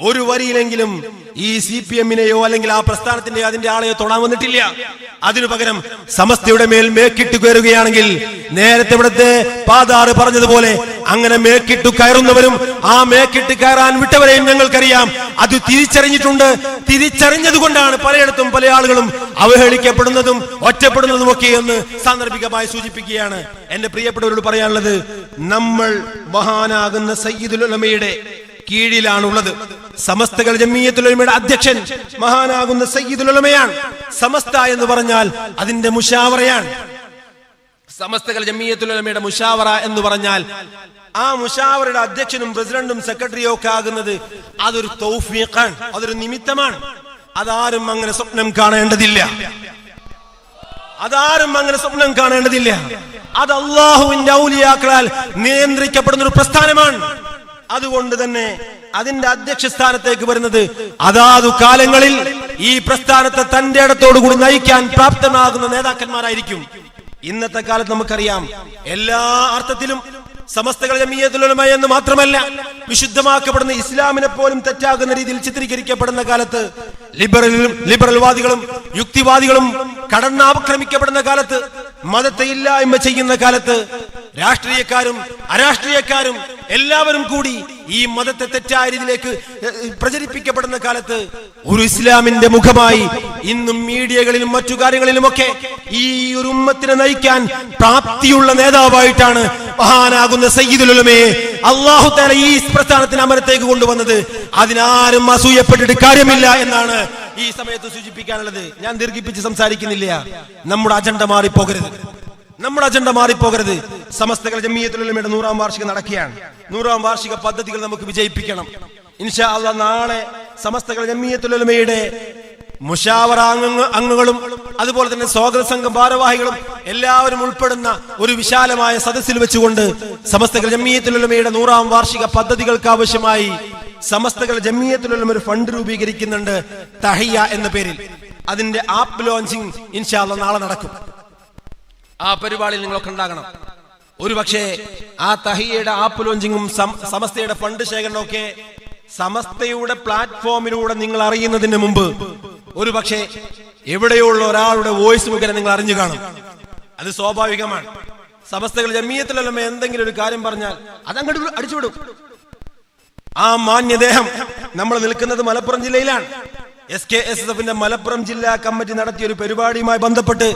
ഒരു വരിയിലെങ്കിലും ഈ സി പി എമ്മിനെയോ അല്ലെങ്കിൽ ആ പ്രസ്ഥാനത്തിന്റെ അതിന്റെ ആളെയോ തൊടാൻ വന്നിട്ടില്ല. അതിനു പകരം സമസ്തയുടെ മേൽ മേക്കിട്ട് കയറുകയാണെങ്കിൽ നേരത്തെ ഇവിടുത്തെ പാതാറ് പറഞ്ഞതുപോലെ അങ്ങനെ മേക്കിട്ട് കയറുന്നവരും ആ മേക്കിട്ട് കയറാൻ വിട്ടവരെയും ഞങ്ങൾക്കറിയാം. അത് തിരിച്ചറിഞ്ഞിട്ടുണ്ട്. തിരിച്ചറിഞ്ഞതുകൊണ്ടാണ് പലയിടത്തും പല ആളുകളും അവഹേളിക്കപ്പെടുന്നതും ഒറ്റപ്പെടുന്നതും ഒക്കെ എന്ന് സാന്ദർഭികമായി സൂചിപ്പിക്കുകയാണ്. എന്റെ പ്രിയപ്പെട്ടവരോട് പറയാനുള്ളത് നമ്മൾ മഹാനാകുന്ന സയ്യിദുലമയുടെ കീഴിലാണുള്ളത്. സമസ്തകൾ ജമീയത്തുലമയുടെ അധ്യക്ഷൻ മഹാനാകുന്ന സയ്യിദുലമയാണ് സമസ്ത എന്ന് പറഞ്ഞാൽ അതിന്റെ മുഷാവറയാണ് സമസ്തകൾ ജമീയത്തുലമയുടെ മുഷാവറ എന്ന് പറഞ്ഞാൽ ആ മുഷാവറയുടെ അധ്യക്ഷനും പ്രസിഡന്റും സെക്രട്ടറിയും ഒക്കെ ആകുന്നത് അതൊരു തൗഫീഖാണ് അതൊരു നിമിത്തമാണ്. അതാരും അങ്ങനെ സ്വപ്നം കാണേണ്ടതില്ല. അതാരും അങ്ങനെ സ്വപ്നം കാണേണ്ടതില്ല. അത് അള്ളാഹുവിന്റെ ഔലിയാക്കളാൽ നിയന്ത്രിക്കപ്പെടുന്ന ഒരു പ്രസ്ഥാനമാണ്. അതുകൊണ്ട് തന്നെ അതിന്റെ അധ്യക്ഷ സ്ഥാനത്തേക്ക് വരുന്നത് അതാതു കാലങ്ങളിൽ ഈ പ്രസ്ഥാനത്തെ തന്റെ ഇടത്തോടുകൂടി നയിക്കാൻ പ്രാപ്തമാകുന്ന നേതാക്കന്മാരായിരിക്കും. ഇന്നത്തെ കാലത്ത് നമുക്കറിയാം എല്ലാ അർത്ഥത്തിലും സമസ്തകൾ ജമീയത്തുലമ എന്ന് മാത്രമല്ല വിശുദ്ധമാക്കപ്പെടുന്ന ഇസ്ലാമിനെ പോലും തെറ്റാകുന്ന രീതിയിൽ ചിത്രീകരിക്കപ്പെടുന്ന കാലത്ത് ലിബറലും ലിബറൽവാദികളും യുക്തിവാദികളും കടന്നാക്രമിക്കപ്പെടുന്ന കാലത്ത് മതത്തെ ഇല്ലായ്മ ചെയ്യുന്ന കാലത്ത് രാഷ്ട്രീയക്കാരും അരാഷ്ട്രീയക്കാരും എല്ലാവരും കൂടി ഈ മതത്തെ തെറ്റായ രീതിയിലേക്ക് പ്രചരിപ്പിക്കപ്പെടുന്ന കാലത്ത് ഒരു ഇസ്ലാമിന്റെ മുഖമായി ഇന്നും മീഡിയകളിലും മറ്റു കാര്യങ്ങളിലുമൊക്കെ ഈ ഒരു ഉമ്മത്തിനെ നയിക്കാൻ പ്രാപ്തിയുള്ള നേതാവായിട്ടാണ് മഹാനാകുന്ന സയ്യിദുലമയെ അള്ളാഹു താല ഈ പ്രസ്ഥാനത്തിന് അമരത്തേക്ക് കൊണ്ടുവന്നത്. അതിനാരും അസൂയപ്പെട്ടിട്ട് കാര്യമില്ല എന്നാണ് ഈ സമയത്ത് സൂചിപ്പിക്കാനുള്ളത്. ഞാൻ ദീർഘിപ്പിച്ച് സംസാരിക്കുന്നില്ല. നമ്മുടെ അജണ്ട മാറിപ്പോകരുത്. നമ്മുടെ അജണ്ട മാറിപ്പോകരുത്. സമസ്തകൾ ജമീയത്തുലമയുടെ നൂറാം വാർഷികം നടക്കുകയാണ്. നൂറാം വാർഷിക പദ്ധതികൾ നമുക്ക് വിജയിപ്പിക്കണം. ഇൻഷാ അല്ല നാളെ സമസ്തകൾ ജമീയത്തുലമയുടെ മുഷാവറ അംഗങ്ങ അംഗങ്ങളും അതുപോലെ തന്നെ സ്വാഗത സംഘം ഭാരവാഹികളും എല്ലാവരും ഉൾപ്പെടുന്ന ഒരു വിശാലമായ സദസ്സിൽ വെച്ചുകൊണ്ട് സമസ്തകൾ ജമീയത്തുലമയുടെ നൂറാം വാർഷിക പദ്ധതികൾക്ക് ആവശ്യമായി സമസ്തകൾ ജമീയത്തുലമ ഒരു ഫണ്ട് രൂപീകരിക്കുന്നുണ്ട് തഹിയ എന്ന പേരിൽ. അതിന്റെ ആപ്പ് ലോഞ്ചിങ് ഇൻഷാല്ല നാളെ നടക്കും. ആ പരിപാടിയിൽ നിങ്ങളൊക്കെ ഉണ്ടാകണം. ഒരു പക്ഷേ ആ തഹിയയുടെ ആപ്പ് ലോഞ്ചിങ്ങും സമസ്തയുടെ ഫണ്ട് ശേഖരണമൊക്കെ സമസ്തയുടെ പ്ലാറ്റ്ഫോമിലൂടെ നിങ്ങൾ അറിയുന്നതിന് മുമ്പ് ഒരു പക്ഷേ എവിടെയുള്ള ഒരാളുടെ വോയിസ് മുഖേന നിങ്ങൾ അറിഞ്ഞു കാണും. അത് സ്വാഭാവികമാണ്. സമസ്തകൾ ജമീയത്തിലല്ല എന്തെങ്കിലും ഒരു കാര്യം പറഞ്ഞാൽ അതങ്ങോട്ട് അടിച്ചുവിടും. ആ മാന്യദേഹം നമ്മൾ നിൽക്കുന്നത് മലപ്പുറം ജില്ലയിലാണ്. എസ് കെ എസ് എഫിന്റെ മലപ്പുറം ജില്ലാ കമ്മിറ്റി നടത്തിയ ഒരു പരിപാടിയുമായി ബന്ധപ്പെട്ട്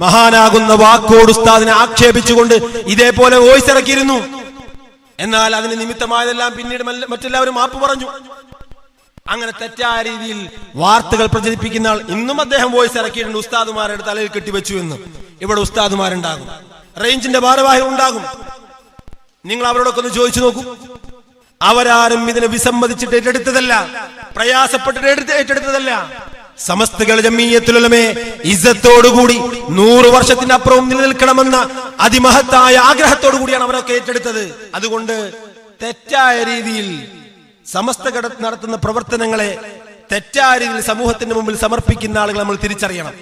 മഹാനാകുന്ന വാക്കോട് ഉസ്താദിനെ ആക്ഷേപിച്ചുകൊണ്ട് ഇതേപോലെ വോയിസ് ഇറക്കിയിരുന്നു. എന്നാൽ അതിന് നിമിത്തമായതെല്ലാം പിന്നീട് മറ്റെല്ലാവരും മാപ്പ് പറഞ്ഞു. അങ്ങനെ തെറ്റായ രീതിയിൽ വാർത്തകൾ പ്രചരിപ്പിക്കുന്ന ആൾ ഇന്നും അദ്ദേഹം വോയിസ് ഇറക്കിയിട്ടുണ്ട് ഉസ്താദുമാരുടെ തലയിൽ കെട്ടിവെച്ചു എന്ന്. ഇവിടെ ഉസ്താദുമാരുണ്ടാകും. റേഞ്ചിന്റെ ഭാരവാഹികൾ ഉണ്ടാകും. നിങ്ങൾ അവരോടൊക്കെ ഒന്ന് ചോദിച്ചു നോക്കൂ. അവരാരും ഇതിനെ വിസമ്മതിച്ചിട്ട് ഏറ്റെടുത്തതല്ല. പ്രയാസപ്പെട്ടിട്ട് ഏറ്റെടുത്തതല്ല. സമസ്തകൾ ജമീയത്തിലുള്ളമേ ഇസത്തോടുകൂടി നൂറ് വർഷത്തിനപ്പുറവും നിലനിൽക്കണമെന്ന അതിമഹത്തായ ആഗ്രഹത്തോടു കൂടിയാണ് അവരൊക്കെ ഏറ്റെടുത്തത്. അതുകൊണ്ട് തെറ്റായ രീതിയിൽ സമസ്ത നടത്തുന്ന പ്രവർത്തനങ്ങളെ തെറ്റായ രീതിയിൽ സമൂഹത്തിന്റെ മുമ്പിൽ സമർപ്പിക്കുന്ന ആളുകൾ നമ്മൾ തിരിച്ചറിയണം.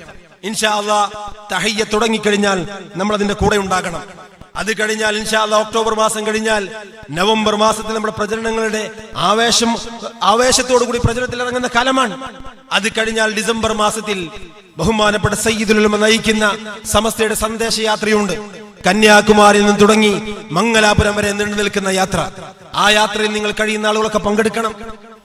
ഇൻഷാ അള്ളാ തഹയ്യ തുടങ്ങിക്കഴിഞ്ഞാൽ നമ്മൾ അതിന്റെ കൂടെ ഉണ്ടാകണം. അത് കഴിഞ്ഞാൽ ഇൻഷാല്ല ഒക്ടോബർ മാസം കഴിഞ്ഞാൽ നവംബർ മാസത്തിൽ നമ്മുടെ പ്രചരണങ്ങളുടെ ആവേശം ആവേശത്തോടു കൂടി പ്രചരണത്തിൽ ഇറങ്ങുന്ന കാലമാണ്. അത് കഴിഞ്ഞാൽ ഡിസംബർ മാസത്തിൽ ബഹുമാനപ്പെട്ട സയ്യിദുലുമ നയിക്കുന്ന സമസ്തയുടെ സന്ദേശയാത്രയുണ്ട്. കന്യാകുമാരിയിൽ നിന്ന് തുടങ്ങി മംഗലാപുരം വരെ നീണ്ടു നിൽക്കുന്ന യാത്ര. ആ യാത്രയിൽ നിങ്ങൾ കഴിയുന്ന ആളുകളൊക്കെ പങ്കെടുക്കണം.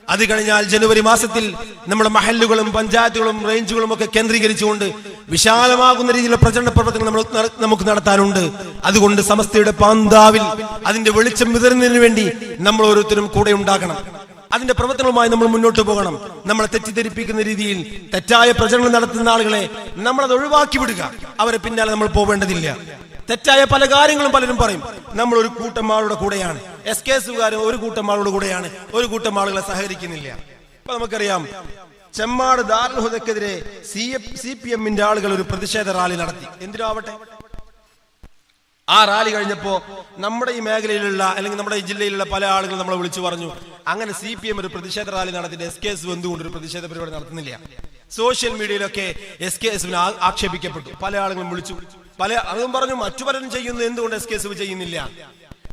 അത് കഴിഞ്ഞാൽ ജനുവരി മാസത്തിൽ നമ്മുടെ മഹല്ലുകളും പഞ്ചായത്തുകളും റേഞ്ചുകളും ഒക്കെ കേന്ദ്രീകരിച്ചുകൊണ്ട് വിശാലമാകുന്ന രീതിയിലുള്ള പ്രചരണ പ്രവർത്തനങ്ങൾ നമ്മൾ നമുക്ക് നടത്താനുണ്ട്. അതുകൊണ്ട് സമസ്തയുടെ പാന്താവിൽ അതിന്റെ വെളിച്ചം വിതരുന്നതിന് വേണ്ടി നമ്മൾ ഓരോരുത്തരും കൂടെ ഉണ്ടാക്കണം അതിന്റെ പ്രവർത്തനവുമായി നമ്മൾ മുന്നോട്ട് പോകണം. നമ്മളെ തെറ്റിദ്ധരിപ്പിക്കുന്ന രീതിയിൽ തെറ്റായ പ്രചരണം നടത്തുന്ന ആളുകളെ നമ്മളത് ഒഴിവാക്കി വിടുക. അവരെ പിന്നാലെ നമ്മൾ പോവേണ്ടതില്ല. തെറ്റായ പല കാര്യങ്ങളും പലരും പറയും. നമ്മൾ ഒരു കൂട്ടം ആളുടെ കൂടെയാണ്. എസ് കെ എസുകാരും ഒരു കൂട്ടം ആളുടെ കൂടെയാണ്. ഒരു കൂട്ടം ആളുകളെ സഹകരിക്കുന്നില്ല. ഇപ്പൊ നമുക്കറിയാം ചെമ്മാട് ദാർഹുദക്കെതിരെ സി എഫ് സി പി എമ്മിന്റെ ആളുകൾ ഒരു പ്രതിഷേധ റാലി നടത്തി. എന്തിനാവട്ടെ? ആ റാലി കഴിഞ്ഞപ്പോ നമ്മുടെ ഈ മേഖലയിലുള്ള അല്ലെങ്കിൽ നമ്മുടെ ഈ ജില്ലയിലുള്ള പല ആളുകൾ നമ്മളെ വിളിച്ചു പറഞ്ഞു അങ്ങനെ സി പി എം ഒരു പ്രതിഷേധ റാലി നടത്തിയിട്ട് എസ് കെ എസ് എന്തുകൊണ്ട് ഒരു പ്രതിഷേധ പരിപാടി നടത്തുന്നില്ല? സോഷ്യൽ മീഡിയയിലൊക്കെ എസ് കെ എസ് ആക്ഷേപിക്കപ്പെട്ടു. പല ആളുകളും വിളിച്ചു. പല അതും പറഞ്ഞു മറ്റു പലരും ചെയ്യുന്നു എന്തുകൊണ്ട് എസ് കെ എസ് ചെയ്യുന്നില്ല?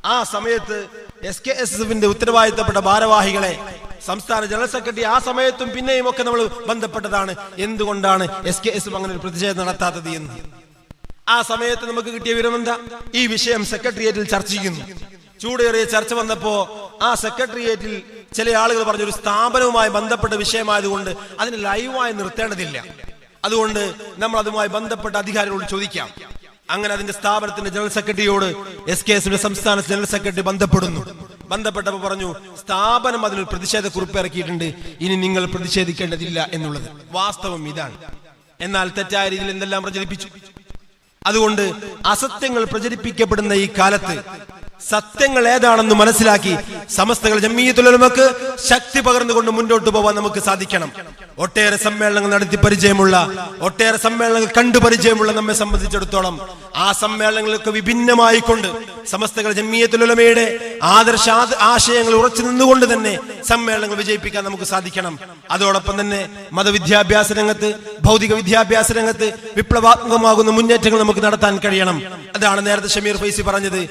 ആ സമയത്ത് എസ് കെ എസ് എഫിന്റെ ഉത്തരവാദിത്തപ്പെട്ട ഭാരവാഹികളെ സംസ്ഥാന ജനറൽ സെക്രട്ടറി ആ സമയത്തും പിന്നെയും ഒക്കെ നമ്മൾ ബന്ധപ്പെട്ടതാണ്. എന്തുകൊണ്ടാണ് എസ് കെ എസ് അങ്ങനെ ഒരു പ്രതിഷേധം നടത്താത്തത് എന്ന്? ആ സമയത്ത് നമുക്ക് കിട്ടിയ വിവരം എന്താ? ഈ വിഷയം സെക്രട്ടേറിയറ്റിൽ ചർച്ച ചെയ്യുന്നു. ചൂടേറിയ ചർച്ച വന്നപ്പോ ആ സെക്രട്ടേറിയറ്റിൽ ചില ആളുകൾ പറഞ്ഞു ഒരു സ്ഥാപനവുമായി ബന്ധപ്പെട്ട വിഷയമായതുകൊണ്ട് അതിന് ലൈവായി നിർത്തേണ്ടതില്ല. അതുകൊണ്ട് നമ്മൾ അതുമായി ബന്ധപ്പെട്ട അധികാരികളോട് ചോദിക്കാം. അങ്ങനെ അതിന്റെ സ്ഥാപനത്തിന്റെ ജനറൽ സെക്രട്ടറിയോട് എസ് കെ എസിന്റെ സംസ്ഥാന ജനറൽ സെക്രട്ടറി ബന്ധപ്പെടുന്നു. ബന്ധപ്പെട്ടപ്പോൾ പറഞ്ഞു സ്ഥാപനം അതിനൊരു പ്രതിഷേധ കുറിപ്പ് ഇറക്കിയിട്ടുണ്ട്. ഇനി നിങ്ങൾ പ്രതിഷേധിക്കേണ്ടതില്ല എന്നുള്ളത്. വാസ്തവം ഇതാണ്. എന്നാൽ തെറ്റായ രീതിയിൽ എന്തെല്ലാം പ്രചരിപ്പിച്ചു? അതുകൊണ്ട് അസത്യങ്ങൾ പ്രചരിപ്പിക്കപ്പെടുന്ന ഈ കാലത്ത് സത്യങ്ങൾ ഏതാണെന്ന് മനസ്സിലാക്കി സമസ്തകൾ ജമ്മീയത്തുലമക്ക് ശക്തി പകർന്നുകൊണ്ട് മുന്നോട്ട് പോവാൻ നമുക്ക് സാധിക്കണം. ഒട്ടേറെ സമ്മേളനങ്ങൾ നടത്തി പരിചയമുള്ള ഒട്ടേറെ സമ്മേളനങ്ങൾ കണ്ടു പരിചയമുള്ള നമ്മെ സംബന്ധിച്ചിടത്തോളം ആ സമ്മേളനങ്ങളൊക്കെ വിഭിന്നമായിക്കൊണ്ട് സമസ്തകൾ ജമ്മിയത്തുലമയുടെ ആദർശ ആശയങ്ങൾ ഉറച്ചു നിന്നുകൊണ്ട് തന്നെ സമ്മേളനങ്ങൾ വിജയിപ്പിക്കാൻ നമുക്ക് സാധിക്കണം. അതോടൊപ്പം തന്നെ മതവിദ്യാഭ്യാസ രംഗത്ത് ഭൗതിക വിദ്യാഭ്യാസ രംഗത്ത് വിപ്ലവാത്മകമാകുന്ന മുന്നേറ്റങ്ങൾ നമുക്ക് നടത്താൻ കഴിയണം. അതാണ് നേരത്തെ ഷമീർ ഫൈസി പറഞ്ഞത്.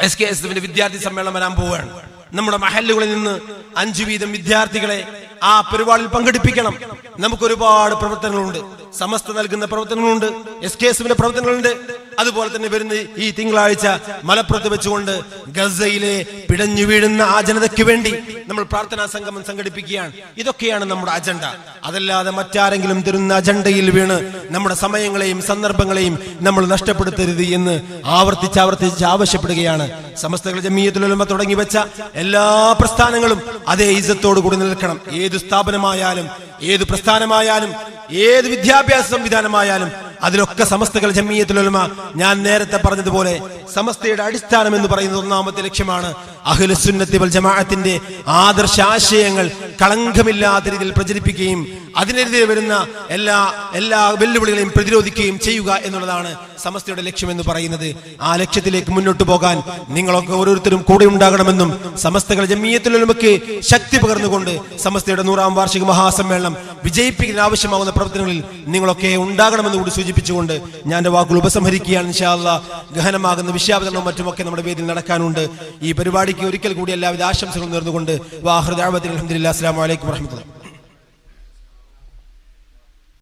എസ് കെ എസ് എഫിന്റെ വിദ്യാർത്ഥി സമ്മേളനം വരാൻ പോവുകയാണ്. നമ്മുടെ മഹല്ലുകളിൽ നിന്ന് അഞ്ചു വീതം വിദ്യാർത്ഥികളെ ആ പരിപാടിയിൽ പങ്കെടുപ്പിക്കണം. നമുക്കൊരുപാട് പ്രവർത്തനങ്ങളുണ്ട്. സമസ്ത നൽകുന്ന പ്രവർത്തനങ്ങളുണ്ട് എസ് കെ എസിന്റെ പ്രവർത്തനങ്ങളുണ്ട്. അതുപോലെ തന്നെ വരുന്ന ഈ തിങ്കളാഴ്ച മലപ്പുറത്ത് വെച്ചുകൊണ്ട് ഗസയിലെ പിടഞ്ഞു വീഴുന്ന ആ ജനതയ്ക്ക് വേണ്ടി നമ്മൾ പ്രാർത്ഥനാ സംഗമം സംഘടിപ്പിക്കുകയാണ്. ഇതൊക്കെയാണ് നമ്മുടെ അജണ്ട. അതല്ലാതെ മറ്റാരെങ്കിലും തരുന്ന അജണ്ടയിൽ വീണ് നമ്മുടെ സമയങ്ങളെയും സന്ദർഭങ്ങളെയും നമ്മൾ നഷ്ടപ്പെടുത്തരുത് എന്ന് ആവർത്തിച്ച് ആവർത്തിച്ച് ആവശ്യപ്പെടുകയാണ്. സമസ്തകൾ ജമീയത്തിലുലമ തുടങ്ങി വെച്ച എല്ലാ പ്രസ്ഥാനങ്ങളും അതേ ഇജ്ജത്തോടു കൂടി നിൽക്കണം. ഏത് സ്ഥാപനമായാലും ഏത് പ്രസ്ഥാനമായാലും ഏത് വിദ്യാഭ്യാസ സംവിധാനമായാലും അതിലൊക്കെ സമസ്തകൾ ജമീയത്തിലുലമ ഞാൻ നേരത്തെ പറഞ്ഞതുപോലെ സമസ്തയുടെ അടിസ്ഥാനം എന്ന് പറയുന്നത് ഒന്നാമത്തെ ലക്ഷ്യമാണ്. അഖിലുസുന്നത്തി വൽ ജമാഅത്തിന്റെ ആദർശ ആശയങ്ങൾ കളങ്കമില്ലാത്ത രീതിയിൽ പ്രചരിപ്പിക്കുകയും അതിനെതിരെ വരുന്ന എല്ലാ എല്ലാ വെല്ലുവിളികളെയും പ്രതിരോധിക്കുകയും ചെയ്യുക എന്നുള്ളതാണ് സമസ്തയുടെ ലക്ഷ്യമെന്ന് പറയുന്നത്. ആ ലക്ഷ്യത്തിലേക്ക് മുന്നോട്ട് പോകാൻ നിങ്ങളൊക്കെ ഓരോരുത്തരും കൂടെ ഉണ്ടാകണമെന്നും സമസ്തകൾ ജമീയത്തിലൊക്കെ ശക്തി പകർന്നുകൊണ്ട് സമസ്തയുടെ നൂറാം വാർഷിക മഹാസമ്മേളനം വിജയിപ്പിക്കാൻ ആവശ്യമാകുന്ന പ്രവർത്തനങ്ങളിൽ നിങ്ങളൊക്കെ ഉണ്ടാകണമെന്ന് കൂടി സൂചിപ്പിച്ചുകൊണ്ട് ഞാൻ വാക്കുകൾ ഉപസംഹരിക്കുകയാണ്. ഇൻഷാല്ല ഗഹനമാകുന്ന വിഷയാവതരണവും മറ്റുമൊക്കെ നമ്മുടെ വേദിയിൽ നടക്കാനുണ്ട്. ഈ പരിപാടിക്ക് ഒരിക്കൽ കൂടി എല്ലാവിധ ആശംസകളും നേർന്നുകൊണ്ട് വാഹൃദാവത്തിൽ അലഹദില്ല അസ്സാം വലൈക്കും വർഹമത്തുള്ള